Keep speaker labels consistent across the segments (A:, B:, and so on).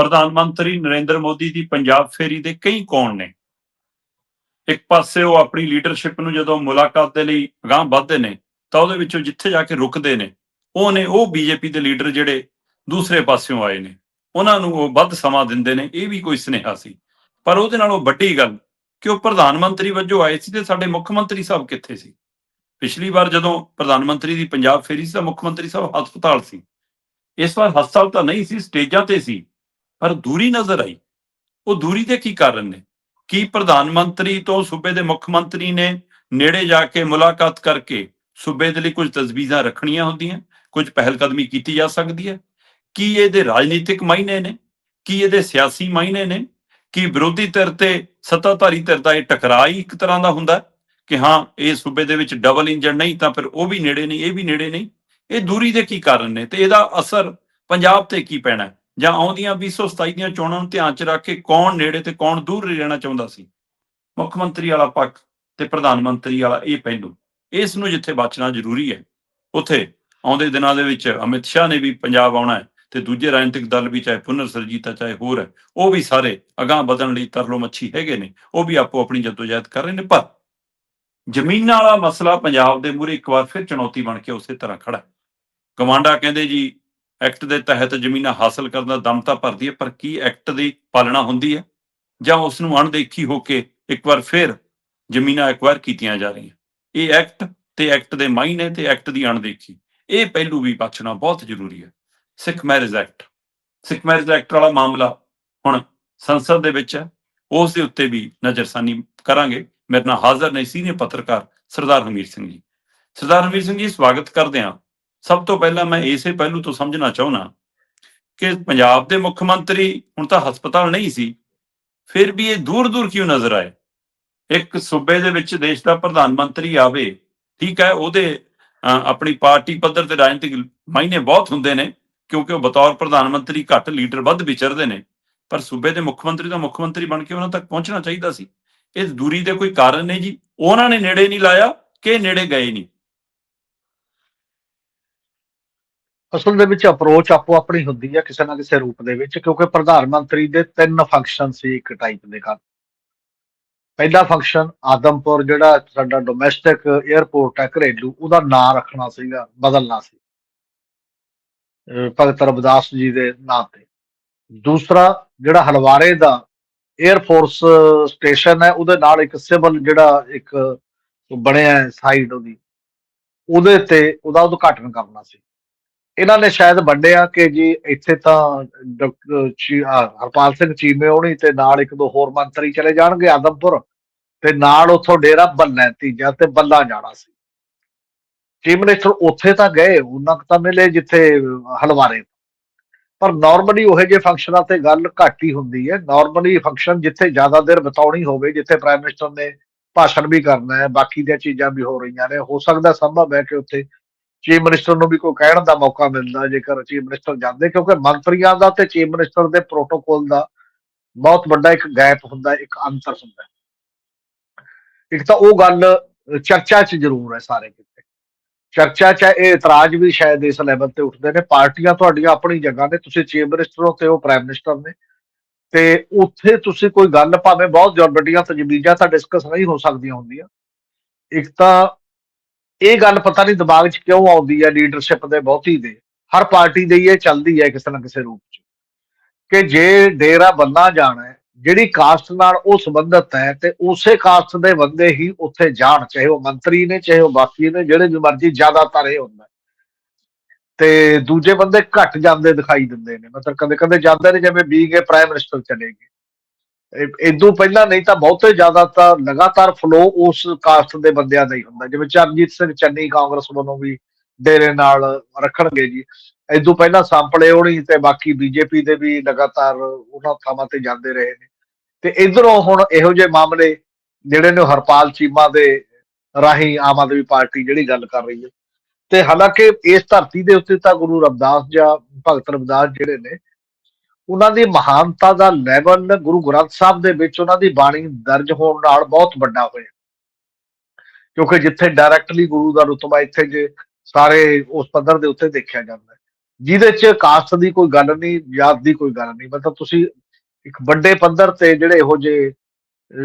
A: ਪ੍ਰਧਾਨ ਮੰਤਰੀ ਨਰਿੰਦਰ ਮੋਦੀ ਦੀ ਪੰਜਾਬ ਫੇਰੀ ਦੇ ਕਈ ਕੌਣ ਨੇ? ਇੱਕ ਪਾਸੇ ਉਹ ਆਪਣੀ ਲੀਡਰਸ਼ਿਪ ਨੂੰ ਜਦੋਂ ਮੁਲਾਕਾਤ ਦੇ ਲਈ ਅਗਾਂਹ ਵੱਧਦੇ ਨੇ, ਤਾਂ ਉਹਦੇ ਵਿੱਚੋਂ ਜਿੱਥੇ ਜਾ ਕੇ ਰੁਕਦੇ ਨੇ, ਉਹ ਨੇ ਉਹ ਬੀਜੇਪੀ ਦੇ ਲੀਡਰ ਜਿਹੜੇ ਦੂਸਰੇ ਪਾਸਿਓਂ ਆਏ ਨੇ। ਉਹਨਾਂ ਨੂੰ ਉਹ ਵੱਧ ਸਮਾਂ ਦਿੰਦੇ ਨੇ, ਇਹ ਵੀ ਕੋਈ ਸੁਨੇਹਾ ਸੀ। ਪਰ ਉਹਦੇ ਨਾਲੋਂ ਵੱਡੀ ਗੱਲ ਕਿ ਉਹ ਪ੍ਰਧਾਨ ਮੰਤਰੀ ਵਜੋਂ ਆਏ ਸੀ ਤੇ ਸਾਡੇ ਮੁੱਖ ਮੰਤਰੀ ਸਾਹਿਬ ਕਿੱਥੇ ਸੀ? ਪਿਛਲੀ ਵਾਰ ਜਦੋਂ ਪ੍ਰਧਾਨ ਮੰਤਰੀ ਦੀ ਪੰਜਾਬ ਫੇਰੀ ਸੀ ਤਾਂ ਮੁੱਖ ਮੰਤਰੀ ਸਾਹਿਬ ਹਸਪਤਾਲ ਸੀ। ਇਸ ਵਾਰ ਹਸਪਤਾਲ ਤਾਂ ਨਹੀਂ ਸੀ, ਸਟੇਜਾਂ ਤੇ ਸੀ। ਪਰ ਦੂਰੀ ਨਜ਼ਰ ਆਈ। ਉਹ ਦੂਰੀ ਦੇ ਕੀ ਕਾਰਨ ਨੇ? ਕੀ ਪ੍ਰਧਾਨ ਮੰਤਰੀ ਤੋਂ ਸੂਬੇ ਦੇ ਮੁੱਖ ਮੰਤਰੀ ਨੇ ਨੇੜੇ ਜਾ ਕੇ ਮੁਲਾਕਾਤ ਕਰਕੇ ਸੂਬੇ ਦੇ ਲਈ ਕੁਝ ਤਜਵੀਜ਼ਾਂ ਰੱਖਣੀਆਂ ਹੁੰਦੀਆਂ? ਕੁਝ ਪਹਿਲ ਕਦਮੀ ਕੀਤੀ ਜਾ ਸਕਦੀ ਹੈ? ਕੀ ਇਹਦੇ ਰਾਜਨੀਤਿਕ ਮਾਇਨੇ ਨੇ? ਕੀ ਇਹਦੇ ਸਿਆਸੀ ਮਾਇਨੇ ਨੇ? ਕੀ ਵਿਰੋਧੀ ਧਿਰ ਤੇ ਸੱਤਾਧਾਰੀ ਧਿਰ ਦਾ ਇਹ ਟਕਰਾਅ ਹੀ ਇੱਕ ਤਰ੍ਹਾਂ ਦਾ ਹੁੰਦਾ ਕਿ ਹਾਂ, ਇਹ ਸੂਬੇ ਦੇ ਵਿੱਚ ਡਬਲ ਇੰਜਨ ਨਹੀਂ, ਤਾਂ ਫਿਰ ਉਹ ਵੀ ਨੇੜੇ ਨਹੀਂ, ਇਹ ਵੀ ਨੇੜੇ ਨਹੀਂ। ਇਹ ਦੂਰੀ ਦੇ ਕੀ ਕਾਰਨ ਨੇ ਤੇ ਇਹਦਾ ਅਸਰ ਪੰਜਾਬ ਤੇ ਕੀ ਪੈਣਾ ਜਾਂ ਆਉਂਦੀਆਂ 2027 ਦੀਆਂ ਚੋਣਾਂ ਨੂੰ ਧਿਆਨ ਚ ਰੱਖ ਕੇ ਕੌਣ ਨੇੜੇ ਤੇ ਕੌਣ ਦੂਰ ਰਹਿਣਾ ਚਾਹੁੰਦਾ ਸੀ? ਮੁੱਖ ਮੰਤਰੀ ਵਾਲਾ ਪੱਖ ਤੇ ਪ੍ਰਧਾਨ ਮੰਤਰੀ ਵਾਲਾ ਇਹ ਪਹਿਲੂ। ਇਸ ਨੂੰ ਜਿੱਥੇ ਬਚਣਾ ਜ਼ਰੂਰੀ ਹੈ, ਉਥੇ ਆਉਂਦੇ ਦਿਨਾਂ ਦੇ ਵਿੱਚ ਅਮਿਤ ਸ਼ਾਹ ਨੇ ਵੀ ਪੰਜਾਬ ਆਉਣਾ ਹੈ ਤੇ ਦੂਜੇ ਰਾਜਨੀਤਿਕ ਦਲ ਵੀ, ਚਾਹੇ ਪੁਨਰ ਸਰਜੀਤ ਆ ਚਾਹੇ ਹੋਰ ਹੈ, ਉਹ ਵੀ ਸਾਰੇ ਅਗਾਂਹ ਵਧਣ ਲਈ ਤਰਲੋ ਮੱਛੀ ਹੈਗੇ ਨੇ, ਉਹ ਵੀ ਆਪੋ ਆਪਣੀ ਜਦੋਜਹਿਦ ਕਰ ਰਹੇ ਨੇ, ਪਰ ਜ਼ਮੀਨਾਂ ਵਾਲਾ ਮਸਲਾ ਪੰਜਾਬ ਦੇ ਮੂਹਰੇ ਇੱਕ ਵਾਰ ਫਿਰ ਚੁਣੌਤੀ ਬਣ ਕੇ ਉਸੇ ਤਰ੍ਹਾਂ ਖੜਾ ਹੈ। ਕਮਾਂਡਾ ਕਹਿੰਦੇ ਜੀ ਐਕਟ ਦੇ ਤਹਿਤ ਜ਼ਮੀਨਾਂ ਹਾਸਲ ਕਰਨ ਦਾ ਦਮ ਤਾਂ ਭਰਦੀ ਹੈ, ਪਰ ਕੀ ਐਕਟ ਦੀ ਪਾਲਣਾ ਹੁੰਦੀ ਹੈ? ਜਾਂ ਉਸ ਨੂੰ ਅਣਦੇਖੀ ਹੋ ਕੇ ਇੱਕ ਵਾਰ ਫਿਰ ਜ਼ਮੀਨਾਂ ਐਕਵਾਇਰ ਕੀਤੀਆਂ ਜਾ ਰਹੀਆਂ? ਇਹ ਐਕਟ ਤੇ ਐਕਟ ਦੇ ਮਾਇਨੇ ਤੇ ਐਕਟ ਦੀ ਅਣਦੇਖੀ। ਇਹ ਪਹਿਲੂ ਵੀ ਬਚਣਾ ਬਹੁਤ ਜ਼ਰੂਰੀ ਹੈ। Sikh marriage act. Sikh marriage act ਵਾਲਾ ਮਾਮਲਾ ਹੁਣ ਸੰਸਦ ਦੇ ਵਿੱਚ ਹੈ। ਉਸ ਦੇ ਉੱਤੇ ਵੀ ਨਜ਼ਰਸਾਨੀ ਕਰਾਂਗੇ। ਮੇਰੇ ਨਾਲ ਹਾਜ਼ਰ ਨੇ ਸੀਨੀਅਰ ਪੱਤਰਕਾਰ ਸਰਦਾਰ ਹਮੀਰ ਸਿੰਘ ਜੀ। ਸਰਦਾਰ ਹਮੀਰ ਸਿੰਘ ਜੀ, ਸਵਾਗਤ ਕਰਦੇ ਹਾਂ ਸਭ ਤੋਂ ਪਹਿਲਾਂ ਮੈਂ ਇਸੇ ਪਹਿਲੂ ਤੋਂ ਸਮਝਣਾ ਚਾਹੁੰਦਾ ਕਿ ਪੰਜਾਬ ਦੇ ਮੁੱਖ ਮੰਤਰੀ ਹੁਣ ਤਾਂ ਹਸਪਤਾਲ ਨਹੀਂ ਸੀ, ਫਿਰ ਵੀ ਇਹ ਦੂਰ ਦੂਰ ਕਿਉਂ ਨਜ਼ਰ ਆਏ? ਇੱਕ ਸੂਬੇ ਦੇ ਵਿੱਚ ਦੇਸ਼ ਦਾ ਪ੍ਰਧਾਨ ਮੰਤਰੀ ਆਵੇ, ਠੀਕ ਹੈ, ਉਹਦੇ ਆਪਣੀ ਪਾਰਟੀ ਪੱਧਰ ਤੇ ਰਾਜਨੀਤਿਕ ਮਾਇਨੇ ਬਹੁਤ ਹੁੰਦੇ ਨੇ, ਕਿਉਂਕਿ ਉਹ ਬਤੌਰ ਪ੍ਰਧਾਨ ਮੰਤਰੀ ਘੱਟ ਲੀਡਰ ਵੱਧ ਵਿਚਰਦੇ ਨੇ, ਪਰ ਸੂਬੇ ਦੇ ਮੁੱਖ ਮੰਤਰੀ ਦਾ ਮੁੱਖ ਮੰਤਰੀ ਬਣ ਕੇ ਉਹਨਾਂ ਤੱਕ ਪਹੁੰਚਣਾ ਚਾਹੀਦਾ ਸੀ। ਇਸ ਦੂਰੀ ਦੇ ਕੋਈ ਕਾਰਨ ਨਹੀਂ ਜੀ, ਉਹਨਾਂ ਨੇ ਨੇੜੇ ਨਹੀਂ ਲਾਇਆ, ਕਿ ਨੇੜੇ ਗਏ ਨਹੀਂ।
B: ਅਸਲ ਦੇ ਵਿੱਚ ਅਪਰੋਚ ਆਪੋ ਆਪਣੀ ਹੁੰਦੀ ਹੈ ਕਿਸੇ ਨਾ ਕਿਸੇ ਰੂਪ ਦੇ ਵਿੱਚ, ਕਿਉਂਕਿ ਪ੍ਰਧਾਨ ਮੰਤਰੀ ਦੇ ਤਿੰਨ ਫੰਕਸ਼ਨ ਸੀ ਇੱਕ ਟਾਈਪ ਦੇ ਕਰ ਪਹਿਲਾ ਫੰਕਸ਼ਨ ਆਦਮਪੁਰ, ਜਿਹੜਾ ਸਾਡਾ ਡੋਮੈਸਟਿਕ 에ਅਰਪੋਰਟ ਹੈ ਘਰੇਲੂ, ਉਹਦਾ ਨਾਂ ਰੱਖਣਾ ਸੀਗਾ, ਬਦਲਣਾ ਸੀ। ਭਗਤ ਰਵਿਦਾਸ ਜੀ ਦੇ ਨਾਂ ਤੇ। ਦੂਸਰਾ, ਜਿਹੜਾ ਹਲਵਾਰੇ ਦਾ 에ਅਰ ਫੋਰਸ ਸਟੇਸ਼ਨ ਹੈ, ਉਹਦੇ ਨਾਲ ਇੱਕ ਸਿਵਲ ਜਿਹੜਾ ਇੱਕ ਬਣਿਆ ਸਾਈਡ ਉਹਦੀ, ਉਹਦੇ ਤੇ ਉਹਦਾ ਉਦਘਾਟਨ ਕਰਨਾ ਸੀ। ਇਹਨਾਂ ਨੇ ਸ਼ਾਇਦ ਵੰਡਿਆ ਕਿ ਜੀ ਇੱਥੇ ਤਾਂ ਡਾਕਟਰ ਹਰਪਾਲ ਸਿੰਘ ਚੀਮੇ ਹੋਣੀ ਤੇ ਨਾਲ ਇੱਕ ਦੋ ਹੋਰ ਮੰਤਰੀ ਚਲੇ ਜਾਣਗੇ ਆਦਮਪੁਰ ਤੇ ਨਾਲ ਉੱਥੋਂ ਡੇਰਾ ਬੱਲਾ ਤੀਜਾ ਤੇ ਬੱਲਾ ਜਾਣਾ ਸੀ। ਚੀਫ ਮਿਨਿਸਟਰ ਉੱਥੇ ਤਾਂ ਗਏ, ਉਹਨਾਂ ਤਾਂ ਮਿਲੇ ਜਿੱਥੇ ਹਲਵਾਰੇ। ਪਰ ਨਾਰਮਲੀ ਉਹ ਜਿਹੇ ਫੰਕਸ਼ਨਾਂ ਤੇ ਗੱਲ ਘੱਟ ਹੀ ਹੁੰਦੀ ਹੈ। ਨਾਰਮਲੀ ਫੰਕਸ਼ਨ ਜਿੱਥੇ ਜ਼ਿਆਦਾ ਦੇਰ ਬਿਤਾਉਣੀ ਹੋਵੇ, ਜਿੱਥੇ ਪ੍ਰਾਈਮ ਮਿਨਿਸਟਰ ਨੇ ਭਾਸ਼ਣ ਵੀ ਕਰਨਾ ਹੈ, ਬਾਕੀ ਦੀਆਂ ਚੀਜ਼ਾਂ ਵੀ ਹੋ ਰਹੀਆਂ ਨੇ, ਹੋ ਸਕਦਾ ਸੰਭਵ ਹੈ ਕਿ ਉੱਥੇ ਚੀਫ ਮਿਨਿਸਟਰ ਨੂੰ ਵੀ ਕੋਈ ਕਹਿਣ ਦਾ ਮੌਕਾ ਮਿਲਦਾ, ਜੇਕਰ ਚੀਫ ਮਿਨਿਸਟਰ ਜਾਂਦੇ, ਕਿਉਂਕਿ ਮੰਤਰੀਆਂ ਦਾ ਤੇ ਚੀਫ ਮਿਨਿਸਟਰ ਦੇ ਪ੍ਰੋਟੋਕੋਲ ਦਾ ਬਹੁਤ ਵੱਡਾ ਇੱਕ ਗੈਪ ਹੁੰਦਾ, ਇੱਕ ਅੰਤਰ ਹੁੰਦਾ। ਇੱਕ ਤਾਂ ਉਹ ਗੱਲ ਚਰਚਾ 'ਚ ਜ਼ਰੂਰ ਹੈ ਸਾਰੇ ਕਿਤੇ। ਚਰਚਾ 'ਚ ਇਹ ਇਤਰਾਜ਼ ਵੀ ਸ਼ਾਇਦ ਇਸ ਲੈਵਲ ਤੇ ਉੱਠਦੇ ਨੇ, ਪਾਰਟੀਆਂ ਤੁਹਾਡੀਆਂ ਆਪਣੀ ਜਗ੍ਹਾ ਨੇ, ਤੁਸੀਂ ਚੀਫ ਮਿਨਿਸਟਰ ਹੋ ਤੇ ਉਹ ਪ੍ਰਾਈਮ ਮਿਨਿਸਟਰ ਨੇ। ਤੇ ਉੱਥੇ ਤੁਸੀਂ ਕੋਈ ਗੱਲ ਭਾਵੇਂ ਬਹੁਤ ਵੱਡੀਆਂ ਤਜਵੀਜ਼ਾਂ ਤਾਂ ਡਿਸਕਸ ਨਹੀਂ ਹੋ ਸਕਦੀਆਂ ਹੁੰਦੀਆਂ। ਇੱਕ ਤਾਂ ਇਹ ਗੱਲ ਪਤਾ ਨਹੀਂ ਦਿਮਾਗ 'ਚ ਕਿਉਂ ਆਉਂਦੀ ਹੈ ਲੀਡਰਸ਼ਿਪ ਦੇ ਬਹੁਤੀ ਦੇ। ਹਰ ਪਾਰਟੀ ਦੇ ਇਹ ਚੱਲਦੀ ਹੈ ਕਿਸੇ ਨਾ ਕਿਸੇ ਰੂਪ 'ਚ। ਕਿ ਜੇ ਡੇਰਾ ਬੰਨਾ ਜਾਣਾ ਹੈ, ਜਿਹੜੀ ਕਾਸਟ ਨਾਲ ਉਹ ਸੰਬੰਧਤ ਹੈ ਤੇ ਉਸੇ ਕਾਸਟ ਦੇ ਬੰਦੇ ਹੀ ਉੱਥੇ ਜਾਣ, ਚਾਹੇ ਉਹ ਮੰਤਰੀ ਨੇ, ਚਾਹੇ ਉਹ ਬਾਕੀ ਨੇ, ਜਿਹੜੇ ਵੀ ਮਰਜ਼ੀ ਜ਼ਿਆਦਾਤਰ ਇਹ ਹੁੰਦਾ ਤੇ ਦੂਜੇ ਬੰਦੇ ਘੱਟ ਜਾਂਦੇ ਦਿਖਾਈ ਦਿੰਦੇ ਨੇ। ਮਤਲਬ ਕਦੇ ਕਦੇ ਜਾਂਦੇ ਨੇ ਜਿਵੇਂ ਬੀਗੇ ਪ੍ਰਾਈਮ ਮਿਨਿਸਟਰ ਚਲੇ ਗਏ। ਇਦੋਂ ਪਹਿਲਾਂ ਨਹੀਂ ਤਾਂ ਬਹੁਤੇ ਜ਼ਿਆਦਾ ਤਾਂ ਲਗਾਤਾਰ ਫਲੋ ਉਸ ਕਾਸਟ ਦੇ ਬੰਦਿਆਂ ਦਾ ਹੀ ਹੁੰਦਾ। ਜਿਵੇਂ ਚਰਨਜੀਤ ਸਿੰਘ ਚੰਨੀ ਕਾਂਗਰਸ ਵੱਲੋਂ ਵੀ ਡੇਰੇ ਨਾਲ ਰੱਖਣਗੇ ਜੀ। ਇਦੋਂ ਪਹਿਲਾਂ ਸੰਪਲੇ ਹੋਣੀ ਤੇ ਬਾਕੀ ਬੀਜੇਪੀ ਦੇ ਵੀ ਲਗਾਤਾਰ ਉਹਨਾਂ ਥਾਵਾਂ ਤੇ ਜਾਂਦੇ ਰਹੇ ਨੇ। ਤੇ ਇਧਰੋਂ ਹੁਣ ਇਹੋ ਜਿਹੇ ਮਾਮਲੇ ਜਿਹੜੇ ਨੇ ਉਹ ਹਰਪਾਲ ਚੀਮਾ ਦੇ ਰਾਹੀਂ ਆਮ ਆਦਮੀ ਪਾਰਟੀ ਜਿਹੜੀ ਗੱਲ ਕਰ ਰਹੀ ਹੈ। ਤੇ ਹਾਲਾਂਕਿ ਇਸ ਧਰਤੀ ਦੇ ਉੱਤੇ ਤਾਂ ਗੁਰੂ ਰਵਿਦਾਸ ਜਾਂ ਭਗਤ ਰਵਿਦਾਸ ਜਿਹੜੇ ਨੇ ਉਹਨਾਂ ਦੀ ਮਹਾਨਤਾ ਦਾ ਲੈਵਲ ਗੁਰੂ ਗ੍ਰੰਥ ਸਾਹਿਬ ਦੇ ਵਿੱਚ ਉਹਨਾਂ ਦੀ ਬਾਣੀ ਦਰਜ ਹੋਣ ਨਾਲ ਬਹੁਤ ਵੱਡਾ ਹੋਇਆ। ਕਿਉਂਕਿ ਜਿੱਥੇ ਡਾਇਰੈਕਟਲੀ ਗੁਰੂ ਦਾ ਰੁਤਬਾ ਇੱਥੇ ਜੇ ਸਾਰੇ ਉਸ ਪੱਧਰ ਦੇ ਉੱਤੇ ਦੇਖਿਆ ਜਾਂਦਾ। ਹੈ ਜਿਹਦੇ ਚ ਕਾਸਟ ਦੀ ਕੋਈ ਗੱਲ ਨਹੀਂ ਜਾਤ ਦੀ ਕੋਈ ਗੱਲ ਨਹੀਂ। ਮਤਲਬ ਤੁਸੀਂ ਇੱਕ ਵੱਡੇ ਪੱਧਰ ਤੇ ਜਿਹੜੇ ਇਹੋ ਜਿਹੇ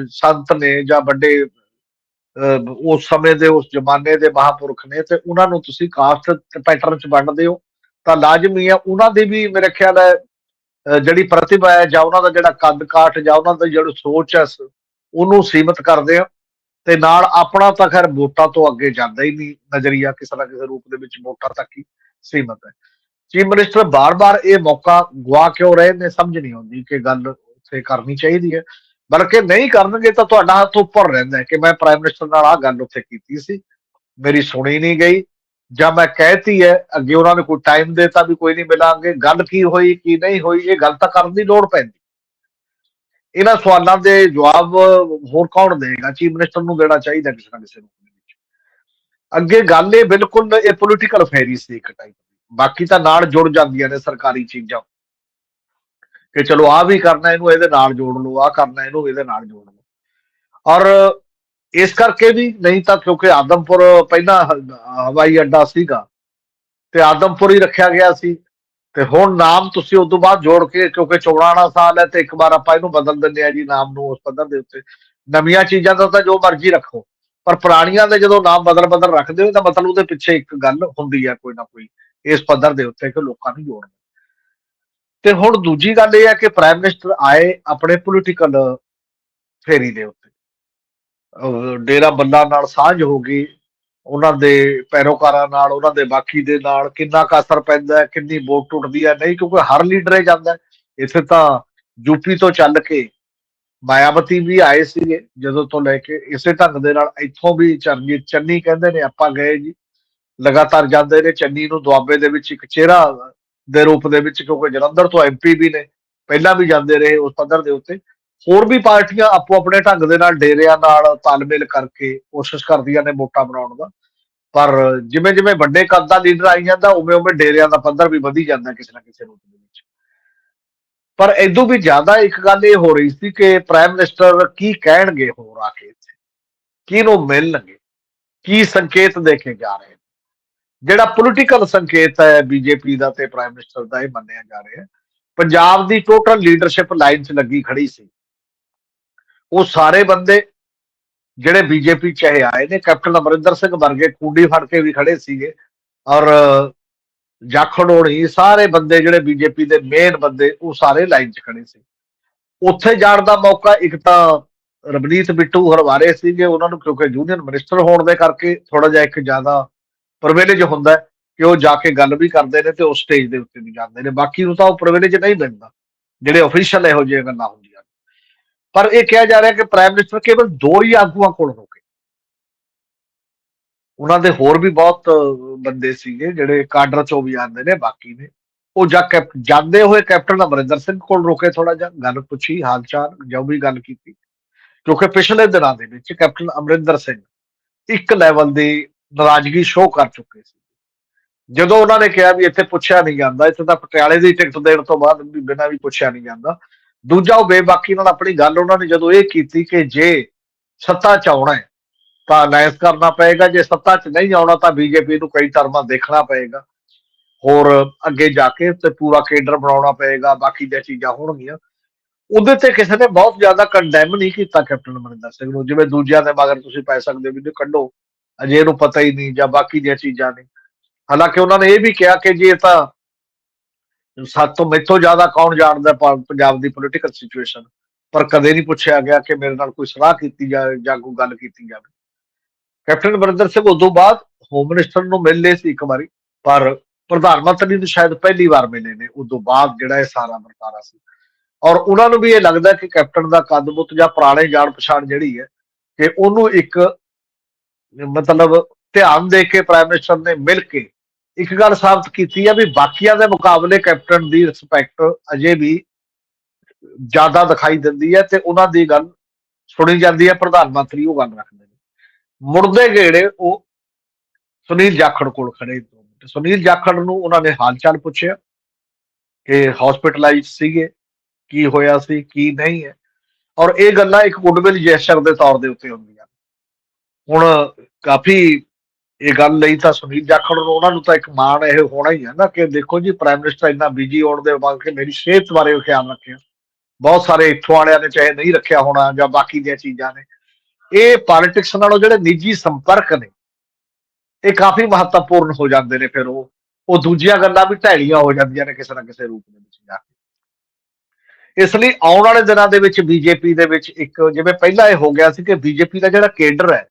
B: ਸੰਤ ਨੇ ਜਾਂ ਵੱਡੇ ਅਹ, ਉਸ ਸਮੇਂ ਦੇ ਉਸ ਜ਼ਮਾਨੇ ਦੇ ਮਹਾਪੁਰਖ ਨੇ ਤੇ ਉਹਨਾਂ ਨੂੰ ਤੁਸੀਂ ਕਾਸਟ ਪੈਟਰਨ ਚ ਵੰਡਦੇ ਹੋ ਤਾਂ ਲਾਜ਼ਮੀ ਹੈ ਉਹਨਾਂ ਦੀ ਵੀ ਮੇਰੇ ਖਿਆਲ ਹੈ ਜਿਹੜੀ ਪ੍ਰਤਿਭਾ ਹੈ ਜਾਂ ਉਹਨਾਂ ਦਾ ਜਿਹੜਾ ਕੱਦ ਕਾਠ ਜਾਂ ਉਹਨਾਂ ਦੀ ਜਿਹੜੀ ਸੋਚ ਹੈ ਉਹਨੂੰ ਸੀਮਿਤ ਕਰਦੇ ਆ ਤੇ ਨਾਲ ਆਪਣਾ ਤਾਂ ਖੈਰ ਵੋਟਾਂ ਤੋਂ ਅੱਗੇ ਜਾਂਦਾ ਹੀ ਨਹੀਂ ਨਜ਼ਰੀਆ ਕਿਸੇ ਨਾ ਕਿਸੇ ਰੂਪ ਦੇ ਵਿੱਚ ਵੋਟਾਂ ਤੱਕ ਹੀ ਸੀਮਤ ਹੈ। ਚੀਫ ਮਿਨਿਸਟਰ ਬਾਰ-ਬਾਰ ਇਹ ਮੌਕਾ ਗਵਾ ਕਿਉਂ ਰਹੇ ਨੇ ਸਮਝ ਨਹੀਂ ਆਉਂਦੀ ਕਿ ਗੱਲ ਉੱਥੇ ਕਰਨੀ ਚਾਹੀਦੀ ਹੈ। ਬਲਕਿ ਨਹੀਂ ਕਰਨਗੇ ਤਾਂ ਤੁਹਾਡਾ ਹੱਥ ਉੱਪਰ ਰਹਿੰਦਾ ਕਿ ਮੈਂ ਪ੍ਰਾਈਮ ਮਿਨਿਸਟਰ ਨਾਲ ਆਹ ਗੱਲ ਉੱਥੇ ਕੀਤੀ ਸੀ। ਮੇਰੀ ਸੁਣੀ ਨਹੀਂ ਗਈ। ਜਾਂ ਮੈਂ ਕਹਿਤੀ ਹੈ, ਅੱਗੇ ਉਹਨਾਂ ਨੇ ਕੋਈ ਟਾਈਮ ਦੇਤਾ ਵੀ ਕੋਈ ਨਹੀਂ ਮਿਲਾਂਗੇ, ਗੱਲ ਕੀ ਹੋਈ, ਕੀ ਨਹੀਂ ਹੋਈ, ਇਹ ਗੱਲ ਤਾਂ ਕਰਨ ਦੀ ਲੋੜ ਪੈਂਦੀ। ਇਹਨਾਂ ਸਵਾਲਾਂ ਦੇ ਜਵਾਬ ਹੋਰ ਕੌਣ ਦੇਗਾ ਚੀਫ ਮਿਨਿਸਟਰ ਨੂੰ ਦੇਣਾ ਚਾਹੀਦਾ ਕਿਸੇ ਨਾ ਕਿਸੇ ਰੂਪ ਦੇ ਵਿੱਚ। ਅੱਗੇ ਗੱਲ ਇਹ ਬਿਲਕੁਲ ਇਹ ਪੋਲੀਟੀਕਲ ਫੇਰੀ ਸੀ ਇੱਕ ਟਾਈਪ ਬਾਕੀ ਤਾਂ ਨਾਲ ਜੁੜ ਜਾਂਦੀਆਂ ਨੇ ਸਰਕਾਰੀ ਚੀਜ਼ਾਂ। ਕਿ ਚਲੋ ਆ ਵੀ ਕਰਨਾ, ਇਹਨੂੰ ਇਹਦੇ ਨਾਲ ਜੋੜ ਲਓ ਆ ਕਰਨਾ, ਇਹਨੂੰ ਇਹਦੇ ਨਾਲ ਜੋੜ ਲਓ। ਔਰ ਇਸ ਕਰਕੇ ਵੀ ਨਹੀਂ ਤਾਂ ਕਿਉਂਕਿ ਆਦਮਪੁਰ ਪਹਿਲਾਂ ਹਵਾਈ ਅੱਡਾ ਸੀਗਾ ਤੇ ਆਦਮਪੁਰ ਹੀ ਰੱਖਿਆ ਗਿਆ ਸੀ ਤੇ ਹੁਣ ਨਾਮ ਤੁਸੀਂ ਉਸ ਤੋਂ ਬਾਅਦ ਜੋੜ ਕੇ ਕਿਉਂਕਿ ਚੋਣਾਂ ਵਾਲਾ ਸਾਲ ਹੈ ਤੇ ਇੱਕ ਵਾਰ ਆਪਾਂ ਇਹਨੂੰ ਬਦਲ ਦਿੰਦੇ ਆ ਜੀ ਨਾਮ ਨੂੰ ਉਸ ਪੱਧਰ ਦੇ ਉੱਤੇ। ਨਵੀਆਂ ਚੀਜ਼ਾਂ ਦਾ ਤਾਂ ਜੋ ਮਰਜ਼ੀ ਰੱਖੋ, ਪਰ ਪੁਰਾਣੀਆਂ ਦੇ ਜਦੋਂ ਨਾਮ ਬਦਲ ਬਦਲ ਰੱਖਦੇ ਹੋ ਤਾਂ ਮਤਲਬ ਉਹਦੇ ਪਿੱਛੇ ਇੱਕ ਗੱਲ ਹੁੰਦੀ ਹੈ ਕੋਈ ਨਾ ਕੋਈ, ਇਸ ਪੱਧਰ ਦੇ ਉੱਤੇ ਕਿ ਲੋਕਾਂ ਨੂੰ ਜੋੜਨਾ ਤੇ ਹੁਣ ਦੂਜੀ ਗੱਲ ਇਹ ਹੈ ਕਿ ਪ੍ਰਾਈਮ ਮਿਨਿਸਟਰ ਆਏ ਆਪਣੇ ਪੋਲੀਟੀਕਲ ਫੇਰੀ ਦੇ ਉੱਤੇ। ਡੇਰਾ ਬੰਦਾ ਨਾਲ ਸਾਂਝ ਹੋ ਗਈ, ਉਹਨਾਂ ਦੇ ਪੈਰੋਕਾਰਾਂ ਨਾਲ, ਉਹਨਾਂ ਦੇ ਬਾਕੀ ਦੇ ਨਾਲ ਕਿੰਨਾ ਕੁ ਅਸਰ ਪੈਂਦਾ ਹੈ, ਕਿੰਨੀ ਵੋਟ ਟੁੱਟਦੀ ਹੈ, ਨਹੀਂ ਕਿਉਂਕਿ ਹਰ ਲੀਡਰ ਹੀ ਜਾਂਦਾ ਹੈ। ਇੱਥੇ ਤਾਂ ਯੂਪੀ ਤੋਂ ਚੱਲ ਕੇ ਮਾਇਆਵਤੀ ਵੀ ਆਏ ਸੀਗੇ, ਜਦੋਂ ਤੋਂ ਲੈ ਕੇ ਇਸੇ ਢੰਗ ਦੇ ਨਾਲ ਇੱਥੋਂ ਵੀ ਚਰਨਜੀਤ ਚੰਨੀ ਕਹਿੰਦੇ ਨੇ ਆਪਾਂ ਗਏ ਜੀ, ਲਗਾਤਾਰ ਜਾਂਦੇ ਨੇ ਚੰਨੀ ਨੂੰ ਦੁਆਬੇ ਦੇ ਵਿੱਚ ਇੱਕ ਚਿਹਰਾ ਦੇ ਰੂਪ ਦੇ ਵਿੱਚ ਕਿਉਂਕਿ ਜਲੰਧਰ ਤੋਂ ਐਮਪੀ ਵੀ ਨੇ, ਪਹਿਲਾਂ ਵੀ ਜਾਂਦੇ ਰਹੇ ਉਸ ਪੱਧਰ ਦੇ ਉੱਤੇ ਹੋਰ ਵੀ ਪਾਰਟੀਆਂ ਆਪੋ ਆਪਣੇ ਢੰਗ ਦੇ ਨਾਲ ਡੇਰਿਆਂ ਨਾਲ ਤਾਲਮੇਲ ਕਰਕੇ ਕੋਸ਼ਿਸ਼ ਕਰਦੀਆਂ ਨੇ ਵੋਟਾਂ ਬਣਾਉਣ ਦਾ। ਪਰ ਜਿਵੇਂ ਜਿਵੇਂ ਵੱਡੇ ਕੱਦ ਦਾ ਲੀਡਰ ਆਈ ਜਾਂਦਾ, ਉਵੇਂ ਉਵੇਂ ਡੇਰਿਆਂ ਦਾ ਪੱਧਰ ਵੀ ਵਧੀ ਜਾਂਦਾ ਕਿਸੇ ਨਾ ਕਿਸੇ ਰੂਪ ਦੇ ਵਿੱਚ। ਪਰ ਇਦੋਂ ਵੀ ਜ਼ਿਆਦਾ ਇੱਕ ਗੱਲ ਇਹ ਹੋ ਰਹੀ ਸੀ ਕਿ ਪ੍ਰਾਈਮ ਮਿਨਿਸਟਰ ਕੀ ਕਹਿਣਗੇ ਹੋਰ ਆ ਕੇ ਇੱਥੇ? ਕਿਹਨੂੰ ਮਿਲਣਗੇ? ਕੀ ਸੰਕੇਤ ਦੇਖੇ ਜਾ ਰਹੇ ਨੇ? ਜਿਹੜਾ ਪੋਲੀਟੀਕਲ ਸੰਕੇਤ ਹੈ ਬੀਜੇਪੀ ਦਾ ਤੇ ਪ੍ਰਾਈਮ ਮਿਨਿਸਟਰ ਦਾ ਇਹ ਮੰਨਿਆ ਜਾ ਰਿਹਾ ਹੈ। ਪੰਜਾਬ ਦੀ ਟੋਟਲ ਲੀਡਰਸ਼ਿਪ ਲਾਈਨ 'ਚ ਲੱਗੀ ਖੜੀ ਸੀ। ਉਹ ਸਾਰੇ ਬੰਦੇ ਜਿਹੜੇ ਬੀਜੇਪੀ ਚਾਹੇ ਆਏ ਨੇ, ਕੈਪਟਨ ਅਮਰਿੰਦਰ ਸਿੰਘ ਵਰਗੇ ਕੁੰਡੀ ਫੜ ਕੇ ਵੀ ਖੜੇ ਸੀਗੇ ਔਰ ਜਾਖੜ ਹੋਣੀ, ਸਾਰੇ ਬੰਦੇ ਜਿਹੜੇ ਬੀਜੇਪੀ ਦੇ ਮੇਨ ਬੰਦੇ, ਉਹ ਸਾਰੇ ਲਾਈਨ 'ਚ ਖੜੇ ਸੀ। ਉੱਥੇ ਜਾਣ ਦਾ ਮੌਕਾ ਇੱਕ ਤਾਂ ਰਵਨੀਤ ਬਿੱਟੂ ਹਰਵਾਰੇ ਸੀਗੇ, ਉਹਨਾਂ ਨੂੰ ਕਿਉਂਕਿ ਯੂਨੀਅਨ ਮਿਨਿਸਟਰ ਹੋਣ ਦੇ ਕਰਕੇ ਥੋੜਾ ਜਿਹਾ ਇੱਕ ਜ਼ਿਆਦਾ ਪ੍ਰਿਵਿਲੇਜ ਹੁੰਦਾ ਕਿ ਉਹ ਜਾ ਕੇ ਗੱਲ ਵੀ ਕਰਦੇ ਨੇ ਤੇ ਉਹ ਸਟੇਜ ਦੇ ਉੱਤੇ ਵੀ ਜਾਂਦੇ ਨੇ। ਬਾਕੀ ਨੂੰ ਤਾਂ ਉਹ ਪ੍ਰਿਵਿਲੇਜ ਨਹੀਂ ਮਿਲਦਾ। ਜਿਹੜੇ ਅਫੀਸ਼ੀਅਲ ਇਹੋ ਜਿਹੀਆਂ ਗੱਲਾਂ ਹੁੰਦੀਆਂ ਪਰ ਇਹ ਕਿਹਾ ਜਾ ਰਿਹਾ ਕਿ ਪ੍ਰਾਈਮ ਮਿਨਿਸਟਰ ਕੇਵਲ ਦੋ ਹੀ ਆਗੂਆਂ ਕੋਲ ਰੁਕੇ। ਉਹਨਾਂ ਦੇ ਹੋਰ ਵੀ ਬਹੁਤ ਬੰਦੇ ਸੀਗੇ ਜਿਹੜੇ ਕਾਡਰ ਚੋਂ ਵੀ ਆਉਂਦੇ ਨੇ, ਬਾਕੀ ਨੇ। ਉਹ ਜਾ ਕੈਪ, ਜਾਂਦੇ ਹੋਏ ਕੈਪਟਨ ਅਮਰਿੰਦਰ ਸਿੰਘ ਕੋਲ ਰੁਕੇ ਥੋੜਾ ਜਿਹਾ, ਗੱਲ ਪੁੱਛੀ ਹਾਲ ਚਾਲ ਜੋ ਵੀ ਗੱਲ ਕੀਤੀ। ਕਿਉਂਕਿ ਪਿਛਲੇ ਦਿਨਾਂ ਦੇ ਵਿੱਚ ਕੈਪਟਨ ਅਮਰਿੰਦਰ ਸਿੰਘ ਇੱਕ ਲੈਵਲ ਦੀ ਨਾਰਾਜ਼ਗੀ ਸ਼ੋਅ ਕਰ ਚੁੱਕੇ ਸੀ। ਜਦੋਂ ਉਹਨਾਂ ਨੇ ਕਿਹਾ ਵੀ ਇੱਥੇ ਪੁੱਛਿਆ ਨਹੀਂ ਜਾਂਦਾ, ਇੱਥੇ ਤਾਂ ਪਟਿਆਲੇ ਦੀ ਟਿਕਟ ਦੇਣ ਤੋਂ ਬਾਅਦ ਵੀ ਬਿਨਾਂ ਵੀ ਪੁੱਛਿਆ ਨਹੀਂ ਜਾਂਦਾ ਦੂਜਾ ਉਹ ਬੇਬਾਕੀ ਨਾਲ ਆਪਣੀ ਗੱਲ ਉਹਨਾਂ ਨੇ ਜਦੋਂ ਇਹ ਕੀਤੀ ਕਿ ਜੇ ਸੱਤਾ ਚ ਆਉਣਾ ਹੈ, ਤਾਂ ਅਲਾਇੰਸ ਕਰਨਾ ਪਏਗਾ, ਜੇ ਸੱਤਾ ਚ ਨਹੀਂ ਆਉਣਾ ਤਾਂ ਬੀਜੇਪੀ ਨੂੰ ਕਈ ਟਰਮਾਂ ਦੇਖਣਾ ਪਏਗਾ। ਹੋਰ ਅੱਗੇ ਜਾ ਕੇ ਤੇ ਪੂਰਾ ਕੇਡਰ ਬਣਾਉਣਾ ਪਏਗਾ, ਬਾਕੀ ਦੀਆਂ ਚੀਜ਼ਾਂ ਹੋਣਗੀਆਂ। ਉਹਦੇ ਤੇ ਕਿਸੇ ਨੇ ਬਹੁਤ ਜ਼ਿਆਦਾ ਕੰਡੈਮ ਨਹੀਂ ਕੀਤਾ ਕੈਪਟਨ ਅਮਰਿੰਦਰ ਸਿੰਘ ਨੂੰ, ਜਿਵੇਂ ਦੂਜਿਆਂ ਦੇ ਮਗਰ ਤੁਸੀਂ ਪੈ ਸਕਦੇ ਹੋ ਵੀ ਕੱਢੋ, ਅਜੇ ਇਹਨੂੰ ਪਤਾ ਹੀ ਨਹੀਂ ਜਾਂ ਬਾਕੀ ਦੀਆਂ ਚੀਜ਼ਾਂ ਨਹੀਂ। ਹਾਲਾਂਕਿ ਉਹਨਾਂ ਨੇ ਇਹ ਵੀ ਕਿਹਾ ਕਿ ਜੇ ਤਾਂ ਸਾਤੋਂ ਮੈਥੋਂ ਜ਼ਿਆਦਾ ਕੌਣ ਜਾਣਦਾ ਪੰਜਾਬ ਦੀ ਪੋਲੀਟੀਕਲ ਸਿਚੁਏਸ਼ਨ ਪਰ ਕਦੇ ਨਹੀਂ ਪੁੱਛਿਆ ਗਿਆ ਕਿ ਮੇਰੇ ਨਾਲ ਕੋਈ ਸਲਾਹ ਕੀਤੀ ਜਾਵੇ ਜਾਂ ਕੋਈ ਗੱਲ ਕੀਤੀ ਜਾਵੇ। ਕੈਪਟਨ ਅਮਰਿੰਦਰ ਸਿੰਘ ਉਦੋਂ ਬਾਅਦ ਹੋਮ ਮਿਨਿਸਟਰ ਨੂੰ ਮਿਲ ਸੀ ਇੱਕ ਵਾਰੀ, ਪਰ ਪ੍ਰਧਾਨ ਮੰਤਰੀ ਨੂੰ ਸ਼ਾਇਦ ਪਹਿਲੀ ਵਾਰ ਮਿਲੇ ਨੇ, ਉਦੋਂ ਬਾਅਦ ਜਿਹੜਾ ਇਹ ਸਾਰਾ ਵਰਤਾਰਾ ਸੀ। ਔਰ ਉਹਨਾਂ ਨੂੰ ਵੀ ਇਹ ਲੱਗਦਾ ਕਿ ਕੈਪਟਨ ਦਾ ਕਦਬੁੱਤ ਜਾਂ ਪੁਰਾਣੇ ਜਾਣ ਪਛਾਣ ਜਿਹੜੀ ਹੈ, ਕਿ ਉਹਨੂੰ ਇੱਕ ਮਤਲਬ ਧਿਆਨ ਦੇ ਕੇ ਪ੍ਰਾਈਮ ਮਿਨਿਸਟਰ ਨੇ ਮਿਲ ਕੇ ਇੱਕ ਗੱਲ ਸਾਬਤ ਕੀਤੀ ਹੈ ਵੀ ਬਾਕੀਆਂ ਦੇ ਮੁਕਾਬਲੇ ਕੈਪਟਨ ਦੀ ਰਿਸਪੈਕਟ ਅਜੇ ਵੀ ਜ਼ਿਆਦਾ ਦਿਖਾਈ ਦਿੰਦੀ ਹੈ ਤੇ ਉਹਨਾਂ ਦੀ ਗੱਲ ਸੁਣੀ ਜਾਂਦੀ ਹੈ ਪ੍ਰਧਾਨ ਮੰਤਰੀ ਉਹ ਗੱਲ ਰੱਖਦੇ ਨੇ। ਮੁਰਦੇ ਗੇੜੇ ਉਹ ਸੁਨੀਲ ਜਾਖੜ ਕੋਲ ਖੜੇ ਤੇ ਸੁਨੀਲ ਜਾਖੜ ਨੂੰ ਉਹਨਾਂ ਨੇ ਹਾਲ ਚਾਲ ਪੁੱਛਿਆ ਕਿ ਹਸਪੀਟਲਾਈਜ਼ ਸੀਗੇ, ਕੀ ਹੋਇਆ ਸੀ, ਕੀ ਨਹੀਂ ਹੈ। ਔਰ ਇਹ ਗੱਲਾਂ ਇੱਕ ਗੁੱਡਵਿਲ ਜੈਸਚਰ ਦੇ ਤੌਰ ਦੇ ਉੱਤੇ ਹੁੰਦੀਆਂ ਹੁਣ ਕਾਫੀ ਇਹ ਗੱਲ ਲਈ ਤਾਂ ਸੁਨੀਲ ਜਾਖੜ ਨੂੰ ਉਹਨਾਂ ਨੂੰ ਤਾਂ ਇੱਕ ਮਾਣ ਇਹ ਹੋਣਾ ਹੀ ਹੈ ਨਾ ਕਿ ਦੇਖੋ ਜੀ ਪ੍ਰਾਈਮ ਮਿਨਿਸਟਰ ਇੰਨਾ ਬਿਜ਼ੀ ਹੋਣ ਦੇ ਬਾਅਦ ਕਿ ਮੇਰੀ ਸਿਹਤ ਬਾਰੇ ਉਹ ਖਿਆਲ ਰੱਖਿਆ। ਬਹੁਤ ਸਾਰੇ ਇੱਥੋਂ ਵਾਲਿਆਂ ਨੇ ਚਾਹੇ ਨਹੀਂ ਰੱਖਿਆ ਹੋਣਾ ਜਾਂ ਬਾਕੀ ਦੀਆਂ ਚੀਜ਼ਾਂ ਨੇ। ਇਹ ਪੋਲਿਟਿਕਸ ਨਾਲੋਂ ਜਿਹੜੇ ਨਿੱਜੀ ਸੰਪਰਕ ਨੇ, ਇਹ ਕਾਫੀ ਮਹੱਤਵਪੂਰਨ ਹੋ ਜਾਂਦੇ ਨੇ ਫਿਰ ਉਹ। ਉਹ ਦੂਜੀਆਂ ਗੱਲਾਂ ਵੀ ਢੈਲੀਆਂ ਹੋ ਜਾਂਦੀਆਂ ਨੇ ਕਿਸੇ ਨਾ ਕਿਸੇ ਰੂਪ ਦੇ ਵਿੱਚ ਜਾ ਕੇ। ਇਸ ਲਈ ਆਉਣ ਵਾਲੇ ਦਿਨਾਂ ਦੇ ਵਿੱਚ ਬੀਜੇਪੀ ਦੇ ਵਿੱਚ ਇੱਕ ਜਿਵੇਂ ਪਹਿਲਾਂ ਇਹ ਹੋ ਗਿਆ ਸੀ ਕਿ ਬੀਜੇਪੀ ਦਾ ਜਿਹੜਾ ਕੇਡਰ ਹੈ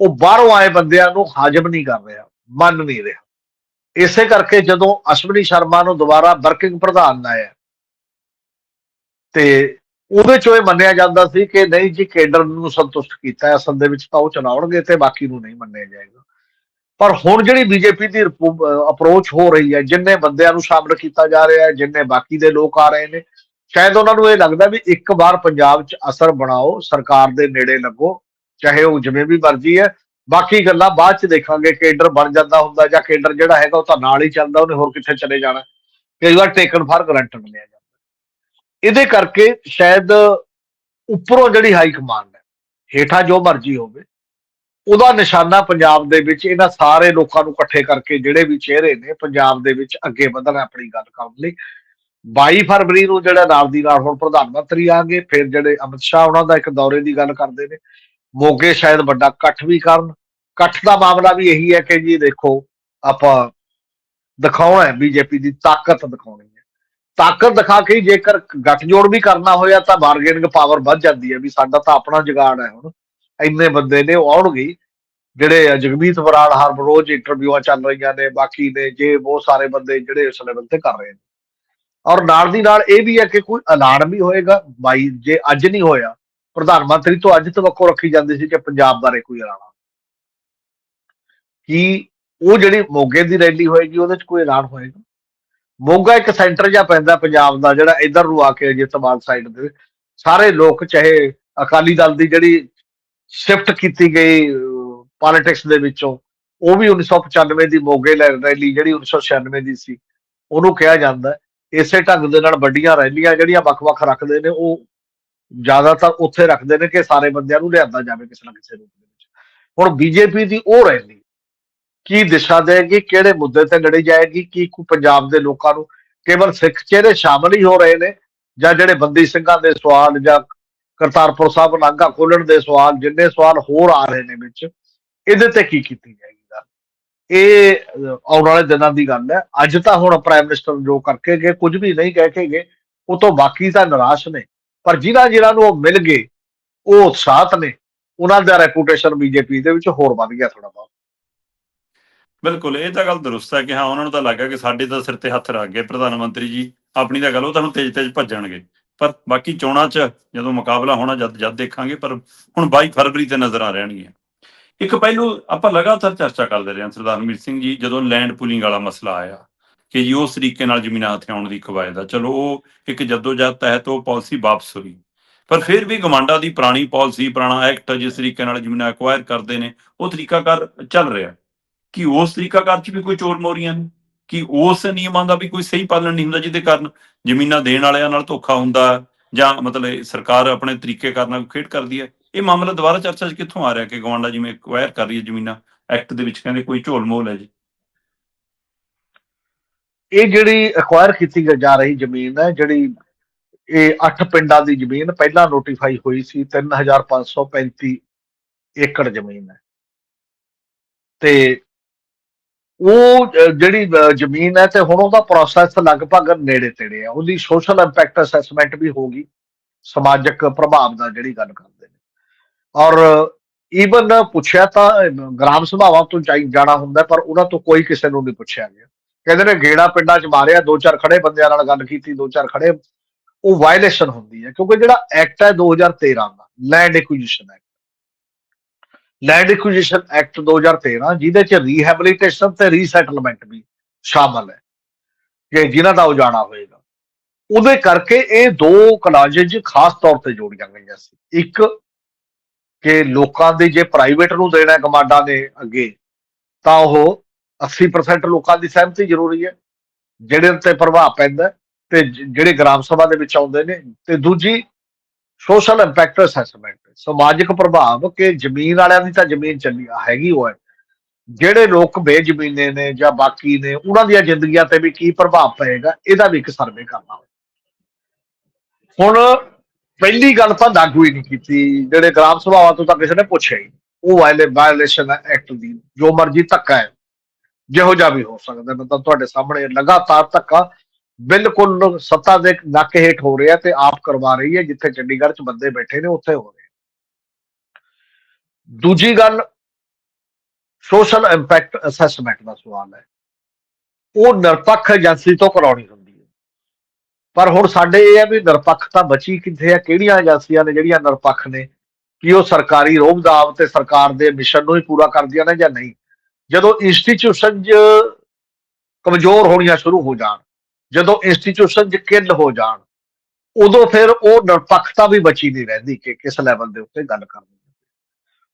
B: ਉਹ ਬਾਹਰੋਂ ਆਏ ਬੰਦਿਆਂ ਨੂੰ ਹਾਜ਼ਮ ਨਹੀਂ ਕਰ ਰਿਹਾ, ਮੰਨ ਨਹੀਂ ਰਿਹਾ। ਇਸੇ ਕਰਕੇ ਜਦੋਂ ਅਸ਼ਵਨੀ ਸ਼ਰਮਾ ਨੂੰ ਦੁਬਾਰਾ ਵਰਕਿੰਗ ਪ੍ਰਧਾਨ ਲਾਇਆ ਤੇ ਉਹਦੇ ਚੋਂ ਇਹ ਮੰਨਿਆ ਜਾਂਦਾ ਸੀ ਕਿ ਨਹੀਂ ਜੀ, ਕੇਡਰ ਨੂੰ ਸੰਤੁਸ਼ਟ ਕੀਤਾ ਅਸਲ ਦੇ ਵਿੱਚ ਤਾਂ ਉਹ ਚਲਾਉਣਗੇ ਤੇ ਬਾਕੀ ਨੂੰ ਨਹੀਂ ਮੰਨਿਆ ਜਾਏਗਾ। ਪਰ ਹੁਣ ਜਿਹੜੀ ਬੀਜੇਪੀ ਦੀ ਅਪਰੋਚ ਹੋ ਰਹੀ ਹੈ, ਜਿੰਨੇ ਬੰਦਿਆਂ ਨੂੰ ਸ਼ਾਮਲ ਕੀਤਾ ਜਾ ਰਿਹਾ ਹੈ, ਜਿੰਨੇ ਬਾਕੀ ਦੇ ਲੋਕ ਆ ਰਹੇ ਨੇ, ਸ਼ਾਇਦ ਉਹਨਾਂ ਨੂੰ ਇਹ ਲੱਗਦਾ ਵੀ ਇੱਕ ਵਾਰ ਪੰਜਾਬ 'ਚ ਅਸਰ ਬਣਾਓ, ਸਰਕਾਰ ਦੇ ਨੇੜੇ ਲੱਗੋ ਚਾਹੇ ਉਹ ਜਿਵੇਂ ਵੀ ਮਰਜ਼ੀ ਹੈ, ਬਾਕੀ ਗੱਲਾਂ ਬਾਅਦ 'ਚ ਦੇਖਾਂਗੇ ਕੇਡਰ ਬਣ ਜਾਂਦਾ ਹੁੰਦਾ ਜਾਂ ਕੇਡਰ ਜਿਹੜਾ ਹੈਗਾ ਉਹ ਤਾਂ ਨਾਲ ਹੀ ਚੱਲਦਾ, ਉਹਨੇ ਹੋਰ ਕਿੱਥੇ ਚਲੇ ਜਾਣਾ। ਕਈ ਵਾਰ ਟੇਕਨ ਫਾਰ ਗਰੰਟਡ ਲਿਆ ਜਾਂਦਾ। ਇਹਦੇ ਕਰਕੇ ਸ਼ਾਇਦ ਉੱਪਰੋਂ ਜਿਹੜੀ ਹਾਈ ਕਮਾਂਡ ਹੈ, ਹੇਠਾਂ ਜੋ ਮਰਜ਼ੀ ਹੋਵੇ, ਉਹਦਾ ਨਿਸ਼ਾਨਾ ਪੰਜਾਬ ਦੇ ਵਿੱਚ ਇਹਨਾਂ ਸਾਰੇ ਲੋਕਾਂ ਨੂੰ ਇਕੱਠੇ ਕਰਕੇ ਜਿਹੜੇ ਵੀ ਚਿਹਰੇ ਨੇ, ਪੰਜਾਬ ਦੇ ਵਿੱਚ ਅੱਗੇ ਵਧਣਾ ਆਪਣੀ ਗੱਲ ਕਰਨ ਲਈ। 22 ਫਰਵਰੀ ਨੂੰ ਜਿਹੜਾ ਨਾਲ ਦੀ ਨਾਲ ਹੁਣ ਪ੍ਰਧਾਨ ਮੰਤਰੀ ਆਗੇ ਫਿਰ ਜਿਹੜੇ ਅਮਿਤ ਸ਼ਾਹ ਉਹਨਾਂ ਦਾ ਇੱਕ ਦੌਰੇ ਦੀ ਗੱਲ ਕਰਦੇ ਨੇ। ਮੋਗੇ ਸ਼ਾਇਦ ਵੱਡਾ ਇਕੱਠ ਵੀ ਕਰਨ। ਇਕੱਠ ਦਾ ਮਾਮਲਾ ਵੀ ਇਹੀ ਹੈ ਕਿ ਜੀ ਦੇਖੋ, ਆਪਾਂ ਦਿਖਾਉਣਾ ਹੈ ਬੀਜੇਪੀ ਦੀ ਤਾਕਤ ਦਿਖਾਉਣੀ ਹੈ। ਤਾਕਤ ਦਿਖਾ ਕੇ ਜੇਕਰ ਗੱਠਜੋੜ ਵੀ ਕਰਨਾ ਹੋਇਆ ਤਾਂ ਬਾਰਗੇਨਿੰਗ ਪਾਵਰ ਵੱਧ ਜਾਂਦੀ ਹੈ ਵੀ ਸਾਡਾ ਤਾਂ ਆਪਣਾ ਜਗਾੜ ਹੈ ਹੁਣ। ਇੰਨੇ ਬੰਦੇ ਨੇ ਉਹ ਆਉਣਗੇ। ਜਿਹੜੇ ਜਗਮੀਤ ਬਰਾੜ ਹਰ ਰੋਜ਼ ਇੰਟਰਵਿਊਆਂ ਚੱਲ ਰਹੀਆਂ ਨੇ, ਬਾਕੀ ਨੇ ਜੇ ਬਹੁਤ ਸਾਰੇ ਬੰਦੇ ਜਿਹੜੇ ਇਸ ਲੈਵਲ ਤੇ ਕਰ ਰਹੇ ਨੇ। ਔਰ ਨਾਲ ਦੀ ਨਾਲ ਇਹ ਵੀ ਹੈ ਕਿ ਕੋਈ ਐਲਾਨ ਵੀ ਹੋਏਗਾ। ਬਾਈ, ਜੇ ਅੱਜ ਨਹੀਂ ਹੋਇਆ ਪ੍ਰਧਾਨ ਮੰਤਰੀ ਤੋਂ ਅੱਜ ਤਵੱਕੋ ਰੱਖੀ ਜਾਂਦੀ ਸੀ ਕਿ ਪੰਜਾਬ ਬਾਰੇ ਕੋਈ ਐਲਾਨ ਕੀ ਉਹ ਜਿਹੜੀ ਮੋਗੇ ਦੀ ਰੈਲੀ ਹੋਏਗੀ, ਉਹਦੇ ਚ ਕੋਈ ਐਲਾਨ ਹੋਏਗਾ? ਮੋਗਾ ਇੱਕ ਸੈਂਟਰ ਜਿਹਾ ਪੈਂਦਾ ਪੰਜਾਬ ਦਾ, ਜਿਹੜਾ ਇਧਰ ਨੂੰ ਆ ਕੇ ਜਿੱਤਵਾਲ ਸਾਈਡ ਦੇ ਸਾਰੇ ਲੋਕ, ਚਾਹੇ ਅਕਾਲੀ ਦਲ ਦੀ ਜਿਹੜੀ ਸ਼ਿਫਟ ਕੀਤੀ ਗਈ ਪੋਲਿਟਿਕਸ ਦੇ ਵਿੱਚੋਂ, ਉਹ ਵੀ 1995 ਦੀ ਮੋਗੇ ਲੈ- ਰੈਲੀ ਜਿਹੜੀ 1996 ਦੀ ਸੀ, ਉਹਨੂੰ ਕਿਹਾ ਜਾਂਦਾ। ਇਸੇ ਢੰਗ ਦੇ ਨਾਲ ਵੱਡੀਆਂ ਰੈਲੀਆਂ ਜਿਹੜੀਆਂ ਵੱਖ-ਵੱਖ ਰੱਖਦੇ ਨੇ, ਉਹ ਜ਼ਿਆਦਾਤਰ ਉੱਥੇ ਰੱਖਦੇ ਨੇ ਕਿ ਸਾਰੇ ਬੰਦਿਆਂ ਨੂੰ ਲਿਆਂਦਾ ਜਾਵੇ ਕਿਸੇ ਨਾ ਕਿਸੇ ਰੂਪ ਦੇ ਵਿੱਚ। ਹੁਣ ਬੀਜੇਪੀ ਦੀ ਉਹ ਰੈਲੀ, ਕੀ ਦਿਸ਼ਾ ਦੇਗੀ, ਕਿਹੜੇ ਮੁੱਦੇ ਤੇ ਲੜੀ ਜਾਏਗੀ, ਕੀ ਕੋਈ ਪੰਜਾਬ ਦੇ ਲੋਕਾਂ ਨੂੰ ਕੇਵਲ ਸਿੱਖ ਚਿਹਰੇ ਸ਼ਾਮਲ ਹੀ ਹੋ ਰਹੇ ਨੇ, ਜਾਂ ਜਿਹੜੇ ਬੰਦੀ ਸਿੰਘਾਂ ਦੇ ਸਵਾਲ ਜਾਂ ਕਰਤਾਰਪੁਰ ਸਾਹਿਬ ਲਾਂਘਾ ਖੋਲਣ ਦੇ ਸਵਾਲ, ਜਿੰਨੇ ਸਵਾਲ ਹੋਰ ਆ ਰਹੇ ਨੇ ਵਿੱਚ, ਇਹਦੇ ਤੇ ਕੀ ਕੀਤੀ ਜਾਏਗੀ ਇਹ ਆਉਣ ਵਾਲੇ ਦਿਨਾਂ ਦੀ ਗੱਲ ਹੈ। ਅੱਜ ਤਾਂ ਹੁਣ ਪ੍ਰਾਈਮ ਮਿਨਿਸਟਰ ਜੋ ਕਰਕੇ ਗਏ, ਕੁਝ ਵੀ ਨਹੀਂ ਕਹਿ ਕੇ ਗਏ, ਉਹ ਤੋਂ ਬਾਕੀ ਤਾਂ ਨਿਰਾਸ਼ ਨੇ। ਪਰ ਜਿਨ੍ਹਾਂ ਜਿਨ੍ਹਾਂ ਨੂੰ ਉਹ ਮਿਲ ਗਏ, ਉਹ ਉਤਸ਼ਾਹਤ ਨੇ, ਉਹਨਾਂ ਦਾ ਰੈਪੂਟੇਸ਼ਨ ਬੀਜੇਪੀ ਦੇ ਵਿੱਚ ਹੋਰ ਵੱਧ ਗਿਆ ਥੋੜਾ ਬਹੁਤ।
A: ਬਿਲਕੁਲ, ਇਹ ਤਾਂ ਗੱਲ ਦਰੁਸਤ ਹੈ ਕਿ ਹਾਂ, ਉਹਨਾਂ ਨੂੰ ਤਾਂ ਲੱਗਾ ਕਿ ਸਾਡੇ ਤਾਂ ਸਿਰ ਤੇ ਹੱਥ ਰੱਖ ਗਏ ਪ੍ਰਧਾਨ ਮੰਤਰੀ ਜੀ, ਆਪਣੀ ਤਾਂ ਗੱਲ ਉਹ ਤਾਂ ਹੁਣ ਤੇਜ਼ ਤੇਜ਼ ਭੱਜਣਗੇ। ਪਰ ਬਾਕੀ ਚੋਣਾਂ 'ਚ ਜਦੋਂ ਮੁਕਾਬਲਾ ਹੋਣਾ ਜਦ ਜਦ ਦੇਖਾਂਗੇ, ਪਰ ਹੁਣ 22 ਫਰਵਰੀ ਤੇ ਨਜ਼ਰ ਆ ਰਹਿਣਗੀਆਂ। ਇੱਕ ਪਹਿਲੂ ਆਪਾਂ ਲਗਾਤਾਰ ਚਰਚਾ ਕਰਦੇ ਰਹੇ ਹਾਂ ਸਰਦਾਰ ਹਰਮੀਤ ਸਿੰਘ ਜੀ, ਜਦੋਂ ਲੈਂਡ ਪੂਲਿੰਗ ਵਾਲਾ ਮਸਲਾ ਆਇਆ ਕਿ ਜੀ ਉਸ ਤਰੀਕੇ ਨਾਲ ਜ਼ਮੀਨਾਂ ਹਥਿਆਉਣ ਦੀ ਕਵਾਇਦ ਆ ਚਲੋ ਉਹ ਇੱਕ ਜਦੋਜਹਿਦ ਤਹਿਤ ਉਹ ਪਾਲਿਸੀ ਵਾਪਸ ਹੋਈ। ਪਰ ਫਿਰ ਵੀ ਗਵਾਂਡਾ ਦੀ ਪੁਰਾਣੀ ਪਾਲਿਸੀ, ਪੁਰਾਣਾ ਐਕਟ ਜਿਸ ਤਰੀਕੇ ਨਾਲ ਜ਼ਮੀਨਾਂ ਐਕਵਾਇਰ ਕਰਦੇ ਨੇ, ਉਹ ਤਰੀਕਾਕਾਰ ਚੱਲ ਰਿਹਾ। ਕਿ ਉਸ ਤਰੀਕਾਕਾਰ 'ਚ ਵੀ ਕੋਈ ਚੋਰ ਮੋਰੀਆਂ ਨੇ? ਕਿ ਉਸ ਨਿਯਮਾਂ ਦਾ ਵੀ ਕੋਈ ਸਹੀ ਪਾਲਣ ਨਹੀਂ ਹੁੰਦਾ ਜਿਹਦੇ ਕਾਰਨ ਜ਼ਮੀਨਾਂ ਦੇਣ ਵਾਲਿਆਂ ਨਾਲ ਧੋਖਾ ਹੁੰਦਾ ਜਾਂ ਮਤਲਬ ਸਰਕਾਰ ਆਪਣੇ ਤਰੀਕੇ ਕਰਨਾ ਖੇਡ ਕਰਦੀ ਹੈ? ਇਹ ਮਾਮਲਾ ਦੁਬਾਰਾ ਚਰਚਾ 'ਚ ਕਿੱਥੋਂ ਆ ਰਿਹਾ ਕਿ ਗਵਾਂਡਾ ਜਿਵੇਂ ਐਕਵਾਇਰ ਕਰ ਰਹੀ ਹੈ ਜ਼ਮੀਨਾਂ? ਐਕਟ ਦੇ ਵਿੱਚ ਕਹਿੰਦੇ ਕੋਈ ਝੋਲ ਮੋਲ ਹੈ ਜੀ।
B: ਇਹ ਜਿਹੜੀ ਐਕਵਾਇਰ ਕੀਤੀ ਜਾ ਰਹੀ ਜ਼ਮੀਨ ਹੈ, ਜਿਹੜੀ ਇਹ ਅੱਠ ਪਿੰਡਾਂ ਦੀ ਜ਼ਮੀਨ ਪਹਿਲਾਂ ਨੋਟੀਫਾਈ ਹੋਈ ਸੀ 3535 ਏਕੜ ਜ਼ਮੀਨ ਹੈ। ਤੇ ਉਹ ਜਿਹੜੀ ਜ਼ਮੀਨ ਹੈ ਤੇ ਹੁਣ ਉਹਦਾ ਪ੍ਰੋਸੈਸ ਲਗਭਗ ਨੇੜੇ ਤੇੜੇ ਹੈ। ਉਹਦੀ ਸੋਸ਼ਲ ਇੰਪੈਕਟ ਅਸੈਸਮੈਂਟ ਵੀ ਹੋ ਗਈ, ਸਮਾਜਿਕ ਪ੍ਰਭਾਵ ਦਾ ਜਿਹੜੀ ਗੱਲ ਕਰਦੇ ਨੇ। ਔਰ ਈਵਨ ਪੁੱਛਿਆ ਤਾਂ ਗ੍ਰਾਮ ਸਭਾਵਾਂ ਤੋਂ ਚਾਹੀ ਜਾਣਾ ਹੁੰਦਾ, ਪਰ ਉਹਨਾਂ ਤੋਂ ਕੋਈ ਕਿਸੇ ਨੂੰ ਨਹੀਂ ਪੁੱਛਿਆ ਗਿਆ। ਕਹਿੰਦੇ ਨੇ ਗੇੜਾ ਪਿੰਡਾਂ 'ਚ ਮਾਰਿਆ, ਦੋ ਚਾਰ ਖੜੇ ਬੰਦਿਆਂ ਨਾਲ ਗੱਲ ਕੀਤੀ, ਦੋ ਚਾਰ ਖੜੇ। ਉਹ ਵਾਇਲੇਸ਼ਨ ਹੁੰਦੀ ਹੈ, ਕਿਉਂਕਿ ਜਿਹੜਾ ਐਕਟ ਹੈ 2013 ਦਾ land acquisition act land acquisition act 2013 ਜਿਹਦੇ 'ਚ ਰੀਹੈਬਿਲਿਟੇਸ਼ਨ ਤੇ ਰੀਸੈਟਲਮੈਂਟ ਵੀ ਸ਼ਾਮਲ ਹੈ, ਕਿ ਜਿਨ੍ਹਾਂ ਦਾ ਉਜਾੜਾ ਹੋਏਗਾ। ਉਹਦੇ ਕਰਕੇ ਇਹ ਦੋ ਕਲਾਜੇਜ ਖਾਸ ਤੌਰ ਤੇ ਜੋੜੀਆਂ ਗਈਆਂ ਸੀ। ਇੱਕ, ਕਿ ਲੋਕਾਂ ਦੇ ਜੇ ਪ੍ਰਾਈਵੇਟ ਨੂੰ ਦੇਣਾ ਹੈ ਕਮਾਂਡਾਂ ਨੇ ਅੱਗੇ, ਤਾਂ ਉਹ 80% ਲੋਕਾਂ ਦੀ ਸਹਿਮਤੀ ਜ਼ਰੂਰੀ ਹੈ। ਜਿਹੜੇ ਉੱਤੇ ਪ੍ਰਭਾਵ ਪੈਂਦਾ ਤੇ ਜਿਹੜੇ ਗ੍ਰਾਮ ਸਭਾ ਦੇ ਵਿੱਚ ਆਉਂਦੇ ਨੇ ਤੇ ਦੂਜੀ ਸੋਸ਼ਲ ਇੰਪੈਕਟ ਅਸੈਸਮੈਂਟ ਸਮਾਜਿਕ ਪ੍ਰਭਾਵ ਕਿ ਜ਼ਮੀਨ ਵਾਲਿਆਂ ਦੀ ਤਾਂ ਜ਼ਮੀਨ ਚੱਲੀ ਆ, ਹੈਗੀ ਉਹ ਹੈ। ਜਿਹੜੇ ਲੋਕ ਬੇਜ਼ਮੀਨੇ ਨੇ ਜਾਂ ਬਾਕੀ ਨੇ ਉਹਨਾਂ ਦੀਆਂ ਜ਼ਿੰਦਗੀਆਂ ਤੇ ਵੀ ਕੀ ਪ੍ਰਭਾਵ ਪਏਗਾ ਇਹਦਾ ਵੀ ਇੱਕ ਸਰਵੇ ਕਰਨਾ ਹੁਣ ਪਹਿਲੀ ਗੱਲ ਤਾਂ ਲਾਗੂ ਹੀ ਨਹੀਂ ਕੀਤੀ। ਜਿਹੜੇ ਗ੍ਰਾਮ ਸਭਾਵਾਂ ਤੋਂ ਤਾਂ ਕਿਸੇ ਨੇ ਪੁੱਛਿਆ ਹੀ ਉਹ ਵਾਇਲੇ ਵਾਇਲੇਸ਼ਨ ਐਕਟ ਦੀ ਜੋ ਮਰਜ਼ੀ ਧੱਕਾ ਹੈ। ਜਿਹੋ ਜਿਹਾ ਵੀ ਹੋ ਸਕਦਾ ਮਤਲਬ ਤੁਹਾਡੇ ਸਾਹਮਣੇ ਲਗਾਤਾਰ ਧੱਕਾ ਬਿਲਕੁਲ ਸੱਤਾ ਦੇ ਨੱਕ ਹੇਠ ਹੋ ਰਿਹਾ ਤੇ ਆਪ ਕਰਵਾ ਰਹੀ ਹੈ, ਜਿੱਥੇ ਚੰਡੀਗੜ੍ਹ 'ਚ ਬੰਦੇ ਬੈਠੇ ਨੇ, ਉੱਥੇ ਹੋ ਰਿਹਾ। ਦੂਜੀ ਗੱਲ ਸੋਸ਼ਲ ਇੰਪੈਕਟ ਅਸੈਸਮੈਂਟ ਦਾ ਸਵਾਲ ਹੈ। ਉਹ ਨਿਰਪੱਖ ਏਜੰਸੀ ਤੋਂ ਕਰਾਉਣੀ ਹੁੰਦੀ ਹੈ। ਪਰ ਹੁਣ ਸਾਡੇ ਇਹ ਹੈ ਵੀ ਨਿਰਪੱਖਤਾ ਬਚੀ ਕਿੱਥੇ ਹੈ, ਕਿਹੜੀਆਂ ਏਜੰਸੀਆਂ ਨੇ ਜਿਹੜੀਆਂ ਨਿਰਪੱਖ ਨੇ, ਕਿ ਉਹ ਸਰਕਾਰੀ ਰੋਹਬਦਾਬ ਤੇ ਸਰਕਾਰ ਦੇ ਮਿਸ਼ਨ ਨੂੰ ਹੀ ਪੂਰਾ ਕਰਦੀਆਂ ਨੇ ਜਾਂ ਨਹੀਂ? ਜਦੋਂ ਇੰਸਟੀਚਿਊਸ਼ਨ ਕਮਜ਼ੋਰ ਹੋਣੀਆਂ ਸ਼ੁਰੂ ਹੋ ਜਾਣ, ਜਦੋਂ ਇੰਸਟੀਚਿਊਸ਼ਨ ਕਿੱਲ ਹੋ ਜਾਣ, ਉਦੋਂ ਫਿਰ ਉਹ ਨਿਰਪੱਖਤਾ ਵੀ ਬਚੀ ਨਹੀਂ ਰਹਿੰਦੀ ਕਿ ਕਿਸ ਲੈਵਲ ਦੇ ਉੱਤੇ ਗੱਲ ਕਰਨੀ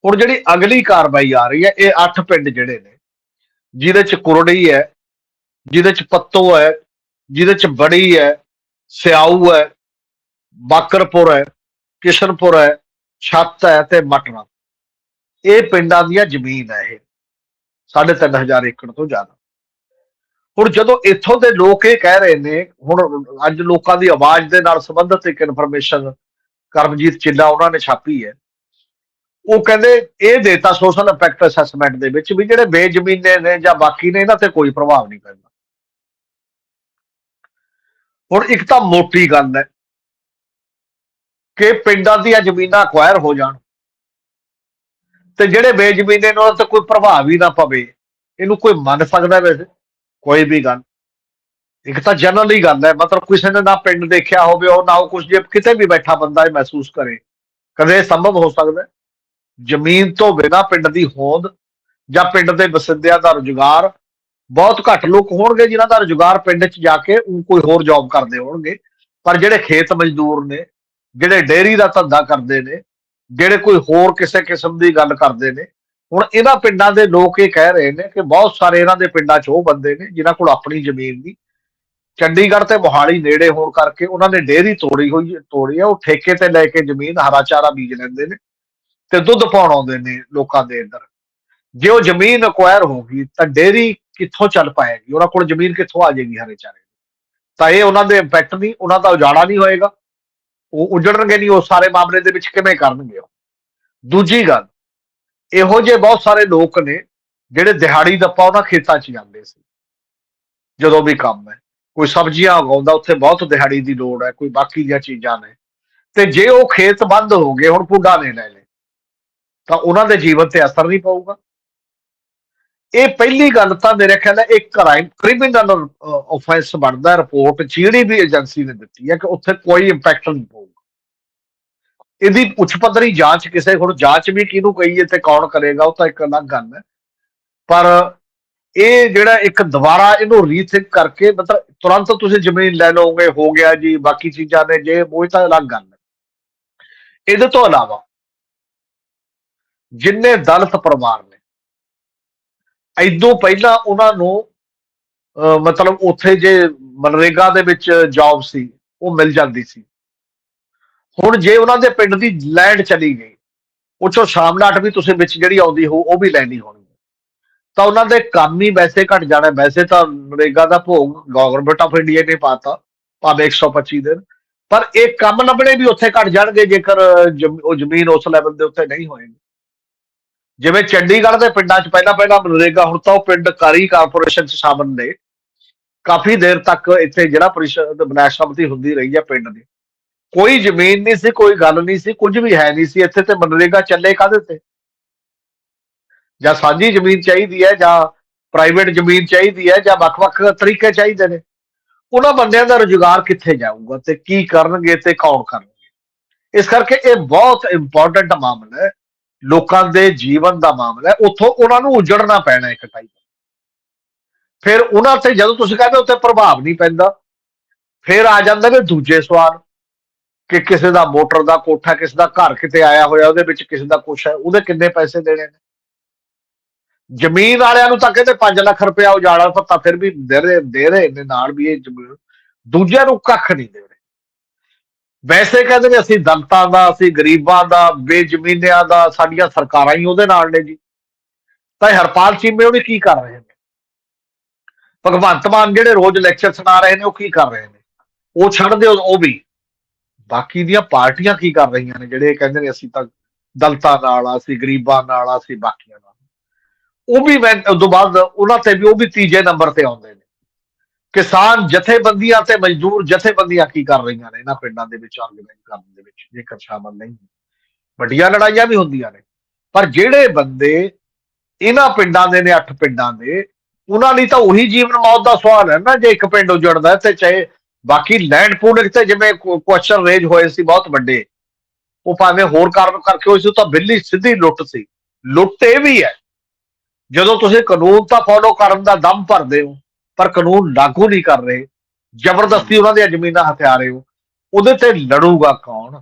B: ਹੁਣ ਜਿਹੜੀ ਅਗਲੀ ਕਾਰਵਾਈ ਆ ਰਹੀ ਹੈ, ਇਹ ਅੱਠ ਪਿੰਡ ਜਿਹੜੇ ਨੇ, ਜਿਹਦੇ ਚ ਕੁਰੜੀ ਹੈ, ਜਿਹਦੇ ਚ ਪੱਤੋ ਹੈ, ਜਿਹਦੇ ਚ ਬੜੀ ਹੈ, ਸਿਆਊ ਹੈ, ਬਾਕਰਪੁਰ ਹੈ, ਕਿਸ਼ਨਪੁਰ ਹੈ, ਛੱਤ ਹੈ ਤੇ ਮਟਰਾ। ਇਹ ਪਿੰਡਾਂ ਦੀਆਂ ਜ਼ਮੀਨ ਹੈ ਇਹ। 3500 ਏਕੜ ਤੋਂ ਜ਼ਿਆਦਾ। ਹੁਣ ਜਦੋਂ ਇੱਥੋਂ ਦੇ ਲੋਕ ਇਹ ਕਹਿ ਰਹੇ ਨੇ, ਹੁਣ ਅੱਜ ਲੋਕਾਂ ਦੀ ਆਵਾਜ਼ ਦੇ ਨਾਲ ਸੰਬੰਧਿਤ ਇੱਕ ਇਨਫੋਰਮੇਸ਼ਨ ਕਰਮਜੀਤ ਚਿੱਲਾ ਉਹਨਾਂ ਨੇ ਛਾਪੀ ਹੈ। ਉਹ ਕਹਿੰਦੇ ਇਹ ਦੇਤਾ ਸੋਸ਼ਲ ਇੰਪੈਕਟ ਅਸੈਸਮੈਂਟ ਦੇ ਵਿੱਚ ਵੀ ਜਿਹੜੇ ਬੇਜ਼ਮੀਨੇ ਨੇ ਜਾਂ ਬਾਕੀ ਨੇ, ਇਹਨਾਂ ਤੇ ਕੋਈ ਪ੍ਰਭਾਵ ਨਹੀਂ ਪੈਂਦਾ। ਹੁਣ ਇੱਕ ਤਾਂ ਮੋਟੀ ਗੱਲ ਹੈ ਕਿ ਪਿੰਡਾਂ ਦੀਆਂ ਜ਼ਮੀਨਾਂ ਅਕਵਾਇਰ ਹੋ ਜਾਣ। ਤੇ ਜਿਹੜੇ ਬੇਜ਼ਮੀਨੇ ਨੇ ਉਹਨਾਂ ਤੇ ਕੋਈ ਪ੍ਰਭਾਵ ਹੀ ਨਾ ਪਵੇ। ਇਹਨੂੰ ਕੋਈ ਮੰਨ ਸਕਦਾ ਵੈਸੇ, ਕੋਈ ਵੀ ਗੱਲ। ਇੱਕ ਤਾਂ ਜਨਰਲੀ ਗੱਲ ਹੈ, ਮਤਲਬ ਕਿਸੇ ਨੇ ਨਾ ਪਿੰਡ ਦੇਖਿਆ ਹੋਵੇ, ਉਹ ਨਾ ਉਹ ਕੁਝ ਜੇ ਕਿਤੇ ਵੀ ਬੈਠਾ ਬੰਦਾ ਇਹ ਮਹਿਸੂਸ ਕਰੇ। ਕਦੇ ਸੰਭਵ ਹੋ ਸਕਦਾ ਜ਼ਮੀਨ ਤੋਂ ਬਿਨਾਂ ਪਿੰਡ ਦੀ ਹੋਂਦ ਜਾਂ ਪਿੰਡ ਦੇ ਬਸਿੰਦਿਆਂ ਦਾ ਰੁਜ਼ਗਾਰ ਬਹੁਤ ਘੱਟ ਲੋਕ ਹੋਣਗੇ, ਜਿਨ੍ਹਾਂ ਦਾ ਰੁਜ਼ਗਾਰ ਪਿੰਡ 'ਚ ਜਾ ਕੇ ਉਹ ਕੋਈ ਹੋਰ ਜੌਬ ਕਰਦੇ ਹੋਣਗੇ। ਪਰ ਜਿਹੜੇ ਖੇਤ ਮਜ਼ਦੂਰ ਨੇ, ਜਿਹੜੇ ਡੇਅਰੀ ਦਾ ਧੰਦਾ ਕਰਦੇ ਨੇ ਜਿਹੜੇ ਕੋਈ ਹੋਰ ਕਿਸੇ ਕਿਸਮ ਦੀ ਗੱਲ ਕਰਦੇ ਨੇ। ਹੁਣ ਇਹਨਾਂ ਪਿੰਡਾਂ ਦੇ ਲੋਕ ਇਹ ਕਹਿ ਰਹੇ ਨੇ ਕਿ ਬਹੁਤ ਸਾਰੇ ਇਹਨਾਂ ਦੇ ਪਿੰਡਾਂ 'ਚ ਉਹ ਬੰਦੇ ਨੇ ਜਿਨ੍ਹਾਂ ਕੋਲ ਆਪਣੀ ਜ਼ਮੀਨ ਨਹੀਂ। ਚੰਡੀਗੜ੍ਹ ਤੇ ਮੋਹਾਲੀ ਨੇੜੇ ਹੋਣ ਕਰਕੇ ਉਹਨਾਂ ਨੇ ਡੇਅਰੀ ਤੋੜੀ ਹੋਈ ਤੋੜੀ ਹੈ। ਉਹ ਠੇਕੇ ਤੇ ਲੈ ਕੇ ਜ਼ਮੀਨ ਹਰਾ ਚਾਰਾ ਬੀਜ ਲੈਂਦੇ ਨੇ ਤੇ ਦੁੱਧ ਪਾਉਣ ਆਉਂਦੇ ਨੇ ਲੋਕਾਂ ਦੇ ਅੰਦਰ। ਜੇ ਉਹ ਜ਼ਮੀਨ ਅਕਵਾਇਰ ਹੋ ਗਈ ਤਾਂ ਡੇਅਰੀ ਕਿੱਥੋਂ ਚੱਲ ਪਾਏਗੀ? ਉਹਨਾਂ ਕੋਲ ਜ਼ਮੀਨ ਕਿੱਥੋਂ ਆ ਜਾਏਗੀ ਹਰੇ ਚਾਰੇ ਤਾਂ ਇਹ ਉਹਨਾਂ ਦੇ ਇੰਪੈਕਟ ਨਹੀਂ, ਉਹਨਾਂ ਦਾ ਉਜਾੜਾ ਨਹੀਂ ਹੋਏਗਾ। ਉਹ ਉਜੜਨਗੇ ਨਹੀਂ, ਉਹ ਸਾਰੇ ਮਾਮਲੇ ਦੇ ਵਿੱਚ ਕਿਵੇਂ ਕਰਨਗੇ ਉਹ? ਦੂਜੀ ਗੱਲ, ਇਹੋ ਜਿਹੇ ਬਹੁਤ ਸਾਰੇ ਲੋਕ ਨੇ ਜਿਹੜੇ ਦਿਹਾੜੀ ਦੱਪਾ ਉਹਨਾਂ ਖੇਤਾਂ 'ਚ ਜਾਂਦੇ ਸੀ। ਜਦੋਂ ਵੀ ਕੰਮ ਹੈ, ਕੋਈ ਸਬਜ਼ੀਆਂ ਉਗਾਉਂਦਾ, ਉੱਥੇ ਬਹੁਤ ਦਿਹਾੜੀ ਦੀ ਲੋੜ ਹੈ, ਕੋਈ ਬਾਕੀ ਦੀਆਂ ਚੀਜ਼ਾਂ ਨੇ। ਤੇ ਜੇ ਉਹ ਖੇਤ ਬੰਦ ਹੋ ਗਏ, ਹੁਣ ਪੁੱਡਾ ਨੇ ਲੈ ਲਏ, ਤਾਂ ਉਹਨਾਂ ਦੇ ਜੀਵਨ ਤੇ ਅਸਰ ਨਹੀਂ ਪਊਗਾ। ਇਹ ਪਹਿਲੀ ਗੱਲ ਤਾਂ ਮੇਰੇ ਖਿਆਲ ਹੈ ਇੱਕ ਕ੍ਰਾਈਮ ਕ੍ਰਿਮੀਨਲ ਆਫੈਂਸ ਬਣਦਾ ਰਿਪੋਰਟ ਜਿਹੜੀ ਵੀ ਏਜੰਸੀ ਨੇ ਦਿੱਤੀ ਹੈ ਕਿ ਉੱਥੇ ਕੋਈ ਇੰਪੈਕਟ ਨਹੀਂ ਪਊਗਾ। ਇਹਦੀ ਉੱਚ ਪੱਧਰੀ ਜਾਂਚ ਕਿਸੇ, ਹੁਣ ਜਾਂਚ ਵੀ ਕਿਹਨੂੰ ਕਹੀਏ ਤੇ ਕੌਣ ਕਰੇਗਾ, ਉਹ ਤਾਂ ਇੱਕ ਅਲੱਗ ਗੱਲ ਹੈ। ਪਰ ਇਹ ਜਿਹੜਾ ਇੱਕ ਦੁਬਾਰਾ ਇਹਨੂੰ ਰੀਥਿੰਕ ਕਰਕੇ, ਮਤਲਬ ਤੁਰੰਤ ਤੁਸੀਂ ਜ਼ਮੀਨ ਲੈ ਲਓਗੇ, ਹੋ ਗਿਆ ਜੀ, ਬਾਕੀ ਚੀਜ਼ਾਂ ਨੇ, ਜੇ ਉਹ ਤਾਂ ਅਲੱਗ ਗੱਲ ਹੈ। ਇਹਦੇ ਤੋਂ ਇਲਾਵਾ ਜਿੰਨੇ ਦਲਿਤ ਪਰਿਵਾਰ ਨੇ ਐਦੋਂ ਪਹਿਲਾਂ ਉਹਨਾਂ ਨੂੰ, ਅਹ, ਮਤਲਬ ਉੱਥੇ ਜੇ ਮਨਰੇਗਾ ਦੇ ਵਿੱਚ ਜੌਬ ਸੀ, ਉਹ ਮਿਲ ਜਾਂਦੀ ਸੀ। ਹੁਣ ਜੇ ਉਹਨਾਂ ਦੇ ਪਿੰਡ ਦੀ ਲੈਂਡ ਚਲੀ ਗਈ ਉਹ ਚੋਂ ਸ਼ਾਮਲਾਟ ਵੀ ਤੁਸੀਂ ਵਿੱਚ ਜਿਹੜੀ ਆਉਂਦੀ ਹੋ, ਉਹ ਵੀ ਲੈਣੀ ਹੋਣੀ। ਤਾਂ ਉਹਨਾਂ ਦੇ ਕੰਮ ਹੀ ਵੈਸੇ ਘਟ ਜਾਣਾ, ਵੈਸੇ ਤਾਂ ਨਰੇਗਾ ਦਾ ਭੋਗ ਗਵਰਨਮੈਂਟ ਆਫ ਇੰਡੀਆ ਨੇ ਪਾਤਾ, ਭਾਵੇਂ 125 ਦਿਨ। ਪਰ ਇਹ ਕੰਮ ਲੱਭਣੇ ਵੀ ਉੱਥੇ ਘਟ ਜਾਣਗੇ ਜੇਕਰ ਜ਼ਮ- ਉਹ ਜ਼ਮੀਨ ਉਸ ਲੈਵਲ ਦੇ ਉੱਤੇ ਨਹੀਂ ਹੋਏਗੀ। ਜਿਵੇਂ ਚੰਡੀਗੜ੍ਹ ਦੇ ਪਿੰਡਾਂ 'ਚ ਪਹਿਲਾਂ ਪਹਿਲਾਂ ਮਨਰੇਗਾ, ਹੁਣ ਤਾਂ ਉਹ ਪਿੰਡ ਕਾਰੀ ਕਾਰਪੋਰੇਸ਼ਨ 'ਚ ਸ਼ਾਮਲ ਨੇ। ਕਾਫੀ ਦੇਰ ਤੱਕ ਇੱਥੇ ਜਿਹੜਾ ਪਰਿਸ਼ਦ ਬਨਾਸ਼ਮਤੀ ਹੁੰਦੀ ਰਹੀ ਹੈ ਪਿੰਡ ਦੀ। ਕੋਈ ਜ਼ਮੀਨ ਨਹੀਂ ਸੀ, ਕੋਈ ਗੱਲ ਨਹੀਂ ਸੀ, ਕੁਝ ਵੀ ਹੈ ਨਹੀਂ ਸੀ। ਇੱਥੇ ਤੇ ਮਨਰੇਗਾ ਚੱਲੇ ਕਾਹਦੇ ਤੇ? ਜਾਂ ਸਾਂਝੀ ਜ਼ਮੀਨ ਚਾਹੀਦੀ ਹੈ, ਜਾਂ ਪ੍ਰਾਈਵੇਟ ਜ਼ਮੀਨ ਚਾਹੀਦੀ ਹੈ, ਜਾਂ ਵੱਖ-ਵੱਖ ਤਰੀਕੇ ਚਾਹੀਦੇ ਨੇ? ਉਹਨਾਂ ਬੰਦਿਆਂ ਦਾ ਰੁਜ਼ਗਾਰ ਕਿੱਥੇ ਜਾਊਗਾ ਤੇ ਕੀ ਕਰਨਗੇ ਤੇ ਕੌਣ ਕਰਨਗੇ? ਇਸ ਕਰਕੇ ਇਹ ਬਹੁਤ ਇੰਪੋਰਟੈਂਟ ਮਾਮਲਾ ਹੈ। ਲੋਕਾਂ ਦੇ ਜੀਵਨ ਦਾ ਮਾਮਲਾ ਹੈ, ਉੱਥੋਂ ਉਹਨਾਂ ਨੂੰ ਉਜੜਨਾ ਪੈਣਾ ਇੱਕ ਟਾਈਮ ਫਿਰ ਉਹਨਾਂ ਤੇ ਜਦੋਂ ਤੁਸੀਂ ਕਹਿੰਦੇ ਉੱਤੇ ਪ੍ਰਭਾਵ ਨਹੀਂ ਪੈਂਦਾ, ਫਿਰ ਆ ਜਾਂਦੇ ਨੇ ਦੂਜੇ ਸਵਾਲ ਕਿ ਕਿਸੇ ਦਾ ਮੋਟਰ ਦਾ ਕੋਠਾ, ਕਿਸੇ ਦਾ ਘਰ ਕਿਤੇ ਆਇਆ ਹੋਇਆ, ਉਹਦੇ ਵਿੱਚ ਕਿਸੇ ਦਾ ਕੁਛ ਹੈ, ਉਹਦੇ ਕਿੰਨੇ ਪੈਸੇ ਦੇਣੇ ਨੇ? ਜ਼ਮੀਨ ਵਾਲਿਆਂ ਨੂੰ ਤਾਂ ਕਹਿੰਦੇ 5 ਲੱਖ ਰੁਪਇਆ ਉਜਾੜਾ ਭੱਤਾ ਫਿਰ ਵੀ ਦੇ ਰਹੇ ਦੇ ਰਹੇ ਨੇ ਨਾਲ ਵੀ ਇਹ ਜ਼ਮੀਨ। ਦੂਜਿਆਂ ਨੂੰ ਕੱਖ ਨਹੀਂ ਦੇ ਰਹੇ। ਵੈਸੇ ਕਹਿੰਦੇ ਨੇ ਅਸੀਂ ਦਲਤਾਂ ਦਾ ਅਸੀਂ ਗਰੀਬਾਂ ਦਾ ਬੇਜ਼ਮੀਨਿਆਂ ਦਾ ਸਾਡੀਆਂ ਸਰਕਾਰਾਂ ਹੀ ਉਹਦੇ ਨਾਲ ਨੇ ਜੀ। ਤਾਂ ਇਹ ਹਰਪਾਲ ਚੀਮੇ ਉਹ ਵੀ ਕੀ ਕਰ ਰਹੇ ਨੇ? ਭਗਵੰਤ ਮਾਨ ਜਿਹੜੇ ਰੋਜ਼ ਲੈਕਚਰ ਸੁਣਾ ਰਹੇ ਨੇ ਉਹ ਕੀ ਕਰ ਰਹੇ ਨੇ? ਉਹ ਛੱਡ ਦਿਓ ਉਹ ਵੀ। ਬਾਕੀ ਦੀਆਂ ਪਾਰਟੀਆਂ ਕੀ ਕਰ ਰਹੀਆਂ ਨੇ ਜਿਹੜੇ ਕਹਿੰਦੇ ਨੇ ਅਸੀਂ ਤਾਂ ਦਲਤਾਂ ਨਾਲ ਅਸੀਂ ਗਰੀਬਾਂ ਨਾਲ ਆ, ਅਸੀਂ ਬਾਕੀਆਂ ਨਾਲ। ਉਹ ਵੀ ਮੈਂ ਉਦੋਂ ਬਾਅਦ ਉਹਨਾਂ ਤੇ ਵੀ ਉਹ ਵੀ ਤੀਜੇ ਨੰਬਰ ਤੇ ਆਉਂਦੇ ਨੇ। ਕਿਸਾਨ ਜਥੇਬੰਦੀਆਂ ਤੇ ਮਜ਼ਦੂਰ ਜਥੇਬੰਦੀਆਂ ਕੀ ਕਰ ਰਹੀਆਂ ਨੇ? ਇਹਨਾਂ ਪਿੰਡਾਂ ਦੇ ਵਿੱਚ ਆਰਗੇਨਾਈਜ਼ ਕਰਨ ਦੇ ਵਿੱਚ ਜੇਕਰ ਸ਼ਾਮਲ ਨਹੀਂ ਵੱਡੀਆਂ ਲੜਾਈਆਂ ਵੀ ਹੁੰਦੀਆਂ ਨੇ। ਪਰ ਜਿਹੜੇ ਬੰਦੇ ਇਹਨਾਂ ਪਿੰਡਾਂ ਦੇ ਨੇ, ਅੱਠ ਪਿੰਡਾਂ ਦੇ, ਉਹਨਾਂ ਲਈ ਤਾਂ ਉਹੀ ਜੀਵਨ ਮੌਤ ਦਾ ਸਵਾਲ ਹੈ ਨਾ, ਜੇ ਇੱਕ ਪਿੰਡ ਉਜੜਦਾ ਤੇ ਚਾਹੇ ਬਾਕੀ ਲੈਂਡ ਪੂਲਿੰਗ ਤੇ ਜਿਵੇਂ ਕੁਐਸਚਨ ਰੇਜ ਹੋਏ ਸੀ ਬਹੁਤ ਵੱਡੇ, ਉਹ ਭਾਵੇਂ ਹੋਰ ਕਾਰਨ ਕਰਕੇ ਹੋਈ ਸੀ, ਉਹ ਤਾਂ ਬਿੱਲੀ ਸਿੱਧੀ ਲੁੱਟ ਸੀ। ਲੁੱਟ ਇਹ ਵੀ ਹੈ। ਜਦੋਂ ਤੁਸੀਂ ਕਾਨੂੰਨ ਤਾਂ ਫੋਲੋ ਕਰਨ ਦਾ ਦਮ ਭਰਦੇ ਹੋ ਪਰ ਕਾਨੂੰਨ ਲਾਗੂ ਨਹੀਂ ਕਰ ਰਹੇ। ਜ਼ਬਰਦਸਤੀ ਉਹਨਾਂ ਦੀਆਂ ਜ਼ਮੀਨਾਂ ਹਥਿਆ ਰਹੇ ਹੋ ਉਹਦੇ ਤੇ ਲੜੂਗਾ ਕੌਣ?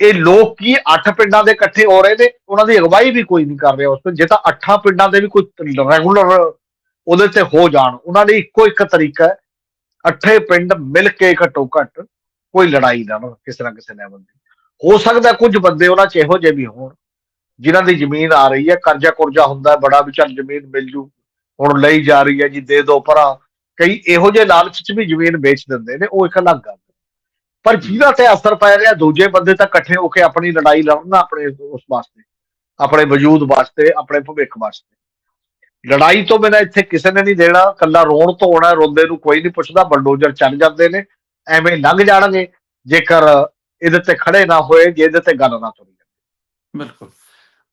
B: ਇਹ ਲੋਕ ਕੀ ਅੱਠ ਪਿੰਡਾਂ ਦੇ ਇਕੱਠੇ ਹੋ ਰਹੇ ਨੇ? ਉਹਨਾਂ ਦੀ ਅਗਵਾਈ ਵੀ ਕੋਈ ਨਹੀਂ ਕਰ ਰਿਹਾ ਉਸ ਤੇ। ਜੇ ਤਾਂ ਅੱਠਾਂ ਪਿੰਡਾਂ ਦੇ ਵੀ ਕੋਈ ਰੈਗੂਲਰ ਉਹਦੇ ਤੇ ਹੋ ਜਾਣ ਉਹਨਾਂ ਲਈ ਇੱਕੋ ਇੱਕ ਤਰੀਕਾ ਹੈ। ਅੱਠੇ ਪਿੰਡ ਮਿਲ ਕੇ ਘੱਟੋ ਘੱਟ ਕੋਈ ਲੜਾਈ ਨਾ ਹੋਵੇ ਕਿਸੇ ਨਾ ਕਿਸੇ ਲੈਵਲ ਦੀ। ਹੋ ਸਕਦਾ ਕੁਝ ਬੰਦੇ ਉਹਨਾਂ ਚ ਇਹੋ ਜਿਹੇ ਵੀ ਹੋਣ ਜਿਨ੍ਹਾਂ ਦੀ ਜ਼ਮੀਨ ਆ ਰਹੀ ਹੈ ਕਰਜ਼ਾ ਕੁਰਜ਼ਾ ਹੁੰਦਾ ਹੈ ਬੜਾ ਵੀ ਚੱਲ ਜ਼ਮੀਨ ਮਿਲ ਜੂ। ਹੁਣ ਲਈ ਜਾ ਰਹੀ ਹੈ ਜੀ, ਦੇ ਦੋ ਭਰਾ ਕਈ ਇਹੋ ਜਿਹੇ ਲਾਲਚ ਚ ਵੀ ਜ਼ਮੀਨ ਵੇਚ ਦਿੰਦੇ ਨੇ, ਉਹ ਇੱਕ ਅਲੱਗ ਗੱਲ। ਪਰ ਜਿਹਦਾ ਤੇ ਅਸਰ ਪੈ ਰਿਹਾ, ਦੂਜੇ ਬੰਦੇ ਤਾਂ ਇਕੱਠੇ ਹੋ ਕੇ ਆਪਣੀ ਲੜਾਈ ਲੜਨ ਆਪਣੇ ਉਸ ਵਾਸਤੇ, ਆਪਣੇ ਵਜੂਦ ਵਾਸਤੇ, ਆਪਣੇ ਭਵਿੱਖ ਵਾਸਤੇ। ਲੜਾਈ ਤੋਂ ਬਿਨਾਂ ਇੱਥੇ ਕਿਸੇ ਨੇ ਨਹੀਂ ਦੇਣਾ ਕੱਲਾ ਰੋਣ ਤੋਂ ਹੋਣਾ ਰੋਂਦੇ ਨੂੰ ਕੋਈ ਨਹੀਂ ਪੁੱਛਦਾ, ਬਲਡੋਜ਼ਰ ਚੱਲ ਜਾਂਦੇ ਨੇ, ਐਵੇਂ ਲੰਘ ਜਾਣਗੇ, ਜੇਕਰ ਇਹਦੇ ਤੇ ਖੜੇ ਨਾ ਹੋਏ, ਜੇ ਇਹਦੇ ਤੇ ਗੱਲ ਨਾ ਤੁਰੀ
A: ਬਿਲਕੁਲ।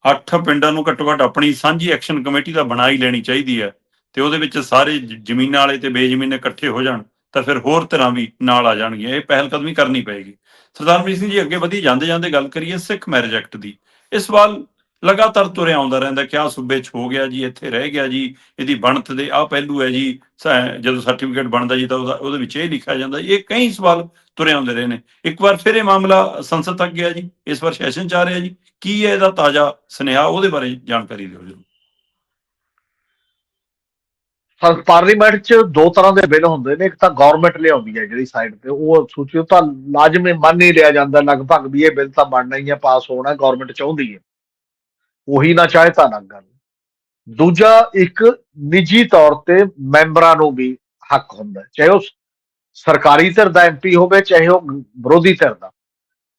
A: ਅੱਠ ਪਿੰਡਾਂ ਨੂੰ ਘੱਟੋ ਘੱਟ ਆਪਣੀ ਸਾਂਝੀ ਐਕਸ਼ਨ ਕਮੇਟੀ ਦਾ ਬਣਾ ਹੀ ਲੈਣੀ ਚਾਹੀਦੀ ਹੈ ਤੇ ਉਹਦੇ ਵਿੱਚ ਸਾਰੇ ਜ਼ਮੀਨਾਂ ਵਾਲੇ ਤੇ ਬੇਜ਼ਮੀਨੇ ਇਕੱਠੇ ਹੋ ਜਾਣ ਤਾਂ ਫਿਰ ਹੋਰ ਤਰ੍ਹਾਂ ਵੀ ਨਾਲ ਆ ਜਾਣਗੀਆਂ, ਇਹ ਪਹਿਲ ਕਦਮੀ ਕਰਨੀ ਪਏਗੀ। ਸਰਦਾਰ ਮੀਤ ਸਿੰਘ ਜੀ, ਅੱਗੇ ਵਧੀ ਜਾਂਦੇ ਜਾਂਦੇ ਗੱਲ ਕਰੀਏ ਸਿੱਖ ਮੈਰਿਜ ਐਕਟ ਦੀ। ਇਹ ਸਵਾਲ ਲਗਾਤਾਰ ਤੁਰਿਆ ਆਉਂਦਾ ਰਹਿੰਦਾ ਕਿ ਆਹ ਸੂਬੇ 'ਚ ਹੋ ਗਿਆ ਜੀ, ਇੱਥੇ ਰਹਿ ਗਿਆ ਜੀ, ਇਹਦੀ ਬਣਤ ਦੇ ਆਹ ਪਹਿਲੂ ਹੈ ਜੀ, ਸ- ਜਦੋਂ ਸਰਟੀਫਿਕੇਟ ਬਣਦਾ ਜੀ ਤਾਂ ਉਹਦਾ- ਉਹਦੇ ਵਿੱਚ ਇਹ ਲਿਖਿਆ ਜਾਂਦਾ ਇਹ ਕਈ ਸਵਾਲ ਤੁਰੇ ਆਉਂਦੇ ਰਹੇ ਨੇ। ਇੱਕ ਵਾਰ ਫਿਰ ਇਹ ਮਾਮਲਾ ਸੰਸਦ ਤੱਕ ਗਿਆ ਜੀ, ਇਸ ਵਾਰ ਸੈਸ਼ਨ ਚ ਆ ਰਿਹਾ ਜੀ। ਕੀ ਹੈ ਇਹਦਾ ਤਾਜ਼ਾ ਸੁਨੇਹਾ, ਉਹਦੇ ਬਾਰੇ ਜਾਣਕਾਰੀ ਦਿਓ ਜੀ
B: ਪਾਰਲੀਮੈਂਟ 'ਚ ਦੋ ਤਰ੍ਹਾਂ ਦੇ ਬਿੱਲ ਹੁੰਦੇ ਨੇ, ਇੱਕ ਤਾਂ ਗਵਰਨਮੈਂਟ ਲਿਆਉਂਦੀ ਹੈ ਜਿਹੜੀ ਸਾਈਡ ਤੇ, ਉਹ ਸੂਚੀ ਤਾਂ ਲਾਜ਼ਮੀ ਮੰਨ ਹੀ ਲਿਆ ਜਾਂਦਾ ਲਗਭਗ ਵੀ ਇਹ ਬਿੱਲ ਤਾਂ ਬਣਨਾ ਹੀ ਹੈ, ਪਾਸ ਹੋਣਾ ਗਵਰਨਮੈਂਟ ਚਾਹੁੰਦੀ ਹੈ। ਉਹੀ ਨਾ ਚਾਹੇ ਤਾਂ ਅਲੱਗ ਗੱਲ। ਦੂਜਾ ਇੱਕ ਨਿੱਜੀ ਤੌਰ ਤੇ ਮੈਂਬਰਾਂ ਨੂੰ ਵੀ ਹੱਕ ਹੁੰਦਾ ਚਾਹੇ ਉਹ ਸਰਕਾਰੀ ਧਿਰ ਦਾ ਐਮਪੀ ਹੋਵੇ, ਚਾਹੇ ਉਹ ਵਿਰੋਧੀ ਧਿਰ ਦਾ।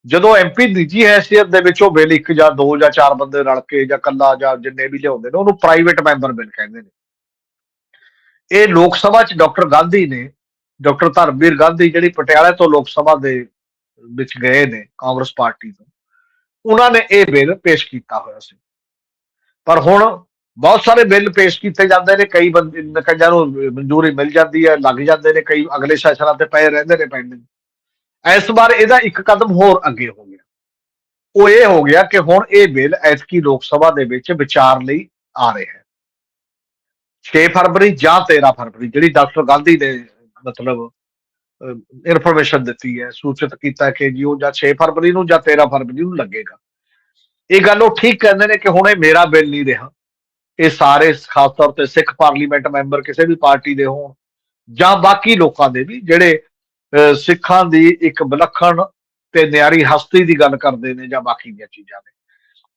B: ਜਦੋਂ ਐਮਪੀ ਨਿੱਜੀ ਹੈਸੀਅਤ ਦੇ ਵਿੱਚ ਉਹ ਬਿੱਲ ਇੱਕ ਜਾਂ ਦੋ ਜਾਂ ਚਾਰ ਬੰਦੇ ਰਲ ਕੇ ਜਾਂ ਕੱਲਾ ਜਾਂ ਜਿੰਨੇ ਵੀ ਲਿਆਉਂਦੇ ਨੇ, ਉਹਨੂੰ ਪ੍ਰਾਈਵੇਟ ਮੈਂਬਰ ਬਿੱਲ ਕਹਿੰਦੇ ਨੇ। ਇਹ ਲੋਕ ਸਭਾ ਚ ਡਾਕਟਰ ਗਾਂਧੀ ਨੇ, ਡਾਕਟਰ ਧਰਮਵੀਰ ਗਾਂਧੀ ਜਿਹੜੀ ਪਟਿਆਲੇ ਤੋਂ ਲੋਕ ਸਭਾ ਦੇ ਵਿੱਚ ਗਏ ਨੇ, ਕਾਂਗਰਸ ਪਾਰਟੀ ਤੋਂ, ਉਹਨਾਂ ਨੇ ਇਹ ਬਿੱਲ ਪੇਸ਼ ਕੀਤਾ ਹੋਇਆ ਸੀ। ਪਰ ਹੁਣ ਬਹੁਤ ਸਾਰੇ ਬਿੱਲ ਪੇਸ਼ ਕੀਤੇ ਜਾਂਦੇ ਨੇ, ਕਈ ਬੰਦੇ, ਕਈਆਂ ਨੂੰ ਮਨਜ਼ੂਰੀ ਮਿਲ ਜਾਂਦੀ ਹੈ, ਲੱਗ ਜਾਂਦੇ ਨੇ, ਕਈ ਅਗਲੇ ਸੈਸ਼ਨਾਂ ਤੇ ਪਏ ਰਹਿੰਦੇ ਨੇ ਪੈਂਡਿੰਗ। ਇਸ ਵਾਰ ਇਹਦਾ ਇੱਕ ਕਦਮ ਹੋਰ ਅੱਗੇ ਹੋ ਗਿਆ। ਉਹ ਇਹ ਹੋ ਗਿਆ ਕਿ ਹੁਣ ਇਹ ਬਿੱਲ ਐਤਕੀ ਲੋਕ ਸਭਾ ਦੇ ਵਿੱਚ ਵਿਚਾਰ ਲਈ ਆ ਰਿਹਾ ਹੈ। 6 ਫਰਵਰੀ ਜਾਂ 13 ਫਰਵਰੀ, ਜਿਹੜੀ ਡਾਕਟਰ ਗਾਂਧੀ ਨੇ ਮਤਲਬ ਇਨਫੋਰਮੇਸ਼ਨ ਦਿੱਤੀ ਹੈ, ਸੂਚਿਤ ਕੀਤਾ ਕਿ ਜੀ ਉਹ ਜਾਂ 6 ਫਰਵਰੀ ਨੂੰ ਜਾਂ 13 ਫਰਵਰੀ ਨੂੰ ਲੱਗੇਗਾ। ਇਹ ਗੱਲ ਉਹ ਠੀਕ ਕਹਿੰਦੇ ਨੇ ਕਿ ਹੁਣ ਇਹ ਮੇਰਾ ਬਿੱਲ ਨਹੀਂ ਰਿਹਾ। ਇਹ ਸਾਰੇ ਖਾਸ ਤੌਰ ਤੇ ਸਿੱਖ ਪਾਰਲੀਮੈਂਟ ਮੈਂਬਰ ਕਿਸੇ ਵੀ ਪਾਰਟੀ ਦੇ ਹੋਣ ਜਾਂ ਬਾਕੀ ਲੋਕਾਂ ਦੇ ਵੀ, ਜਿਹੜੇ ਸਿੱਖਾਂ ਦੀ ਇੱਕ ਵਿਲੱਖਣ ਤੇ ਨਿਆਰੀ ਹਸਤੀ ਦੀ ਗੱਲ ਕਰਦੇ ਨੇ ਜਾਂ ਬਾਕੀ ਦੀਆਂ ਚੀਜ਼ਾਂ ਨੇ।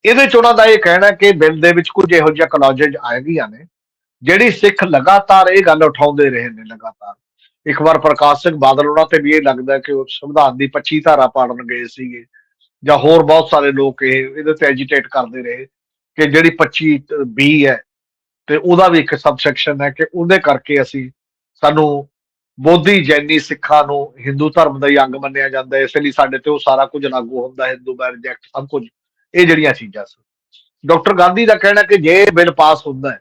B: ਇਹਦੇ ਚ ਉਹਨਾਂ ਦਾ ਇਹ ਕਹਿਣਾ ਕਿ ਬਿੱਲ ਦੇ ਵਿੱਚ ਕੁਝ ਇਹੋ ਜਿਹੀਆਂ ਕਲੌਜੇਜ ਆਏਗੀਆਂ ਨੇ, ਜਿਹੜੀ ਸਿੱਖ ਲਗਾਤਾਰ ਇਹ ਗੱਲ ਉਠਾਉਂਦੇ ਰਹੇ ਨੇ ਲਗਾਤਾਰ। ਇੱਕ ਵਾਰ ਪ੍ਰਕਾਸ਼ ਸਿੰਘ ਬਾਦਲ ਉਹਨਾਂ ਤੇ ਵੀ ਇਹ ਲੱਗਦਾ ਕਿ ਉਹ ਸੰਵਿਧਾਨ ਦੀ 25 ਧਾਰਾ ਪਾੜਨ ਗਏ ਸੀਗੇ ਜਾਂ ਹੋਰ ਬਹੁਤ ਸਾਰੇ ਲੋਕ ਇਹ, ਇਹਦੇ ਤੇ ਐਜੀਟੇਟ ਕਰਦੇ ਰਹੇ ਕਿ ਜਿਹੜੀ 25 ਬੀ ਹੈ ਤੇ ਉਹਦਾ ਵੀ ਇੱਕ ਸਬਸੈਕਸ਼ਨ ਹੈ ਕਿ ਉਹਦੇ ਕਰਕੇ ਅਸੀਂ ਸਾਨੂੰ ਬੋਧੀ ਜੈਨੀ ਸਿੱਖਾਂ ਨੂੰ ਹਿੰਦੂ ਧਰਮ ਦਾ ਹੀ ਅੰਗ ਮੰਨਿਆ ਜਾਂਦਾ ਹੈ। ਇਸ ਲਈ ਸਾਡੇ ਤੇ ਉਹ ਸਾਰਾ ਕੁਝ ਲਾਗੂ ਹੁੰਦਾ ਹਿੰਦੂ ਮੈਰਿਜ ਰਿਜੈਕਟ ਸਭ ਕੁਝ। ਇਹ ਜਿਹੜੀਆਂ ਚੀਜ਼ਾਂ ਸੀ ਡਾਕਟਰ ਗਾਂਧੀ ਦਾ ਕਹਿਣਾ ਕਿ ਜੇ ਬਿੱਲ ਪਾਸ ਹੁੰਦਾ ਹੈ,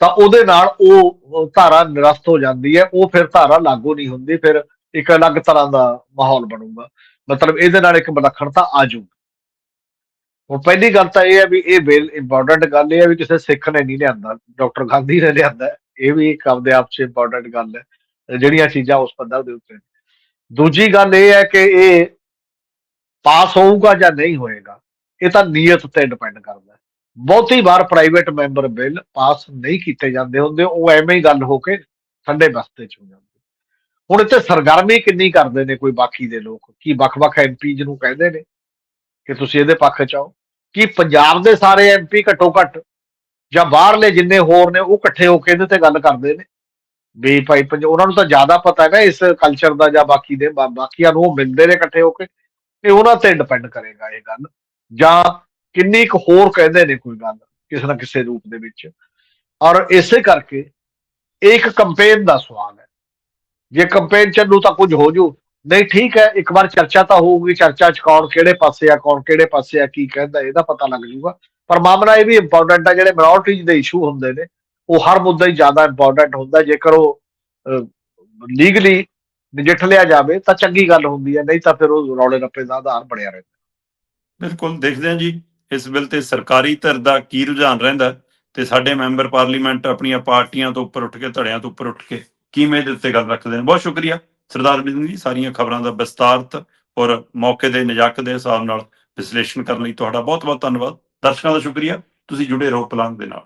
B: ਤਾਂ ਉਹਦੇ ਨਾਲ ਉਹ ਧਾਰਾ ਨਿਰਸਤ ਹੋ ਜਾਂਦੀ ਹੈ। ਉਹ ਫਿਰ ਧਾਰਾ ਲਾਗੂ ਨਹੀਂ ਹੁੰਦੀ, ਫਿਰ ਇੱਕ ਅਲੱਗ ਤਰ੍ਹਾਂ ਦਾ ਮਾਹੌਲ ਬਣੂਗਾ। ਮਤਲਬ ਇਹਦੇ ਨਾਲ ਇੱਕ ਵਿਲੱਖਣਤਾ ਆ ਜਾਊਗੀ। ਹੁਣ ਪਹਿਲੀ ਗੱਲ ਤਾਂ ਇਹ ਹੈ ਵੀ ਇਹ ਬਿੱਲ ਇੰਪੋਰਟੈਂਟ ਗੱਲ ਇਹ ਹੈ ਵੀ ਕਿਸੇ ਸਿੱਖ ਨੇ ਨਹੀਂ ਲਿਆਂਦਾ, ਡਾਕਟਰ ਗਾਂਧੀ ਨੇ ਲਿਆਂਦਾ ਇਹ ਵੀ ਇੱਕ ਆਪਦੇ ਆਪ 'ਚ ਇੰਪੋਰਟੈਂਟ ਗੱਲ ਹੈ, ਜਿਹੜੀਆਂ ਚੀਜ਼ਾਂ ਉਸ ਪੱਧਰ ਦੇ ਉੱਤੇ ਦੂਜੀ ਗੱਲ ਇਹ ਹੈ ਕਿ ਇਹ ਪਾਸ ਹੋਊਗਾ ਜਾਂ ਨਹੀਂ ਹੋਏਗਾ, ਇਹ ਤਾਂ ਨੀਅਤ ਤੇ ਡਿਪੈਂਡ ਕਰਦਾ ਬਹੁਤੀ ਵਾਰ ਪ੍ਰਾਈਵੇਟ ਮੈਂਬਰ ਬਿੱਲ ਪਾਸ ਨਹੀਂ ਕੀਤੇ ਜਾਂਦੇ ਹੁੰਦੇ, ਉਹ ਐਵੇਂ ਹੀ ਗੱਲ ਹੋ ਕੇ ਠੰਡੇ ਬਸਤੇ ਚ ਹੋ ਜਾਂਦੇ ਹੁਣ ਇੱਥੇ ਸਰਗਰਮੀ ਕਿੰਨੀ ਕਰਦੇ ਨੇ ਕੋਈ ਬਾਕੀ ਦੇ ਲੋਕ? ਕੀ ਵੱਖ-ਵੱਖ ਐਮਪੀ ਜਿਹਨੂੰ ਕਹਿੰਦੇ ਨੇ ਕਿ ਤੁਸੀਂ ਇਹਦੇ ਪੱਖ ਚ ਆਓ? ਕਿ ਪੰਜਾਬ ਦੇ ਸਾਰੇ ਐਮਪੀ ਘੱਟੋ ਘੱਟ ਜਾਂ ਬਾਹਰਲੇ ਜਿੰਨੇ ਹੋਰ ਨੇ, ਉਹ ਇਕੱਠੇ ਹੋ ਕੇ ਇਹਦੇ ਤੇ ਗੱਲ ਕਰਦੇ ਨੇ। ਵੀ ਭਾਈ ਪੰਜ, ਉਹਨਾਂ ਨੂੰ ਤਾਂ ਜ਼ਿਆਦਾ ਪਤਾ ਹੈ ਨਾ ਇਸ ਕਲਚਰ ਦਾ ਜਾਂ ਬਾਕੀ ਦੇ ਬਾਕੀਆਂ ਨੂੰ ਉਹ ਮਿਲਦੇ ਨੇ ਇਕੱਠੇ ਹੋ ਕੇ, ਤੇ ਉਹਨਾਂ ਤੇ ਡਿਪੈਂਡ ਕਰੇਗਾ ਇਹ ਗੱਲ। ਜਾਂ ਕਿੰਨੀ ਕੁ ਹੋਰ ਕਹਿੰਦੇ ਨੇ ਕੋਈ ਗੱਲ, ਕਿਸੇ ਨਾ ਕਿਸੇ ਰੂਪ ਦੇ ਵਿੱਚ। ਔਰ ਇਸੇ ਕਰਕੇ ਇਹ ਇੱਕ ਕੰਪੇਨ ਦਾ ਸਵਾਲ ਹੈ। ਜੇ ਕੰਪੇਨ ਚੱਲੂ ਤਾਂ ਕੁਝ ਹੋ ਜੂ। ਨਹੀਂ, ਠੀਕ ਹੈ, ਇੱਕ ਵਾਰ ਚਰਚਾ ਤਾਂ ਹੋਊਗੀ, ਚਰਚਾ ਚ ਕੌਣ ਕਿਹੜੇ ਪਾਸੇ ਆ, ਕੌਣ ਕਿਹੜੇ ਪਾਸੇ ਆ, ਕੀ ਕਹਿੰਦਾ, ਇਹਦਾ ਪਤਾ ਲੱਗ ਜੂਗਾ। ਪਰ ਮਾਮਲਾ ਇਹ ਵੀ ਇੰਪੋਰਟੈਂਟ ਹੈ ਜਿਹੜੇ ਮਿਨੋਰਟੀਜ਼ ਦੇ ਇਸ਼ੂ ਹੁੰਦੇ ਨੇ, ਉਹ ਹਰ ਮੁੱਦਾ ਹੀ ਜ਼ਿਆਦਾ ਇੰਪੋਰਟੈਂਟ ਹੁੰਦਾ, ਜੇਕਰ ਉਹ ਲੀਗਲੀ ਨਜਿੱਠ ਲਿਆ ਜਾਵੇ, ਤਾਂ ਚੰਗੀ ਗੱਲ ਹੁੰਦੀ ਹੈ ਨਹੀਂ ਤਾਂ ਫਿਰ ਉਹ ਰੌਲੇ ਰੱਪੇ ਦਾ ਆਧਾਰ ਬਣਿਆ ਰਹਿੰਦਾ।
A: ਬਿਲਕੁਲ, ਦੇਖਦੇ ਹਾਂ ਜੀ, ਇਸ ਬਿੱਲ ਤੇ ਸਰਕਾਰੀ ਧਿਰ ਦਾ ਕੀ ਰੁਝਾਨ ਰਹਿੰਦਾ ਤੇ ਸਾਡੇ ਮੈਂਬਰ ਪਾਰਲੀਮੈਂਟ ਆਪਣੀਆਂ ਪਾਰਟੀਆਂ ਤੋਂ ਉੱਪਰ ਉੱਠ ਕੇ, ਧੜਿਆਂ ਤੋਂ ਉੱਪਰ ਉੱਠ ਕੇ ਕਿਵੇਂ ਦੇ ਉੱਤੇ ਗੱਲ ਰੱਖਦੇ ਨੇ। ਬਹੁਤ ਸ਼ੁਕਰੀਆ ਸਰਦਾਰ ਬਿੰਦੂ ਜੀ, ਸਾਰੀਆਂ ਖਬਰਾਂ ਦਾ ਵਿਸਤਾਰਤ ਔਰ ਮੌਕੇ ਦੇ ਨਜਾਕ ਦੇ ਹਿਸਾਬ ਨਾਲ ਵਿਸ਼ਲੇਸ਼ਣ ਕਰਨ ਲਈ ਤੁਹਾਡਾ ਬਹੁਤ ਬਹੁਤ ਧੰਨਵਾਦ। ਦਰਸ਼ਕਾਂ ਦਾ ਸ਼ੁਕਰੀਆ। ਤੁਸੀਂ ਜੁੜੇ ਰਹੋ ਪਲੰਗ ਦੇ ਨਾਲ।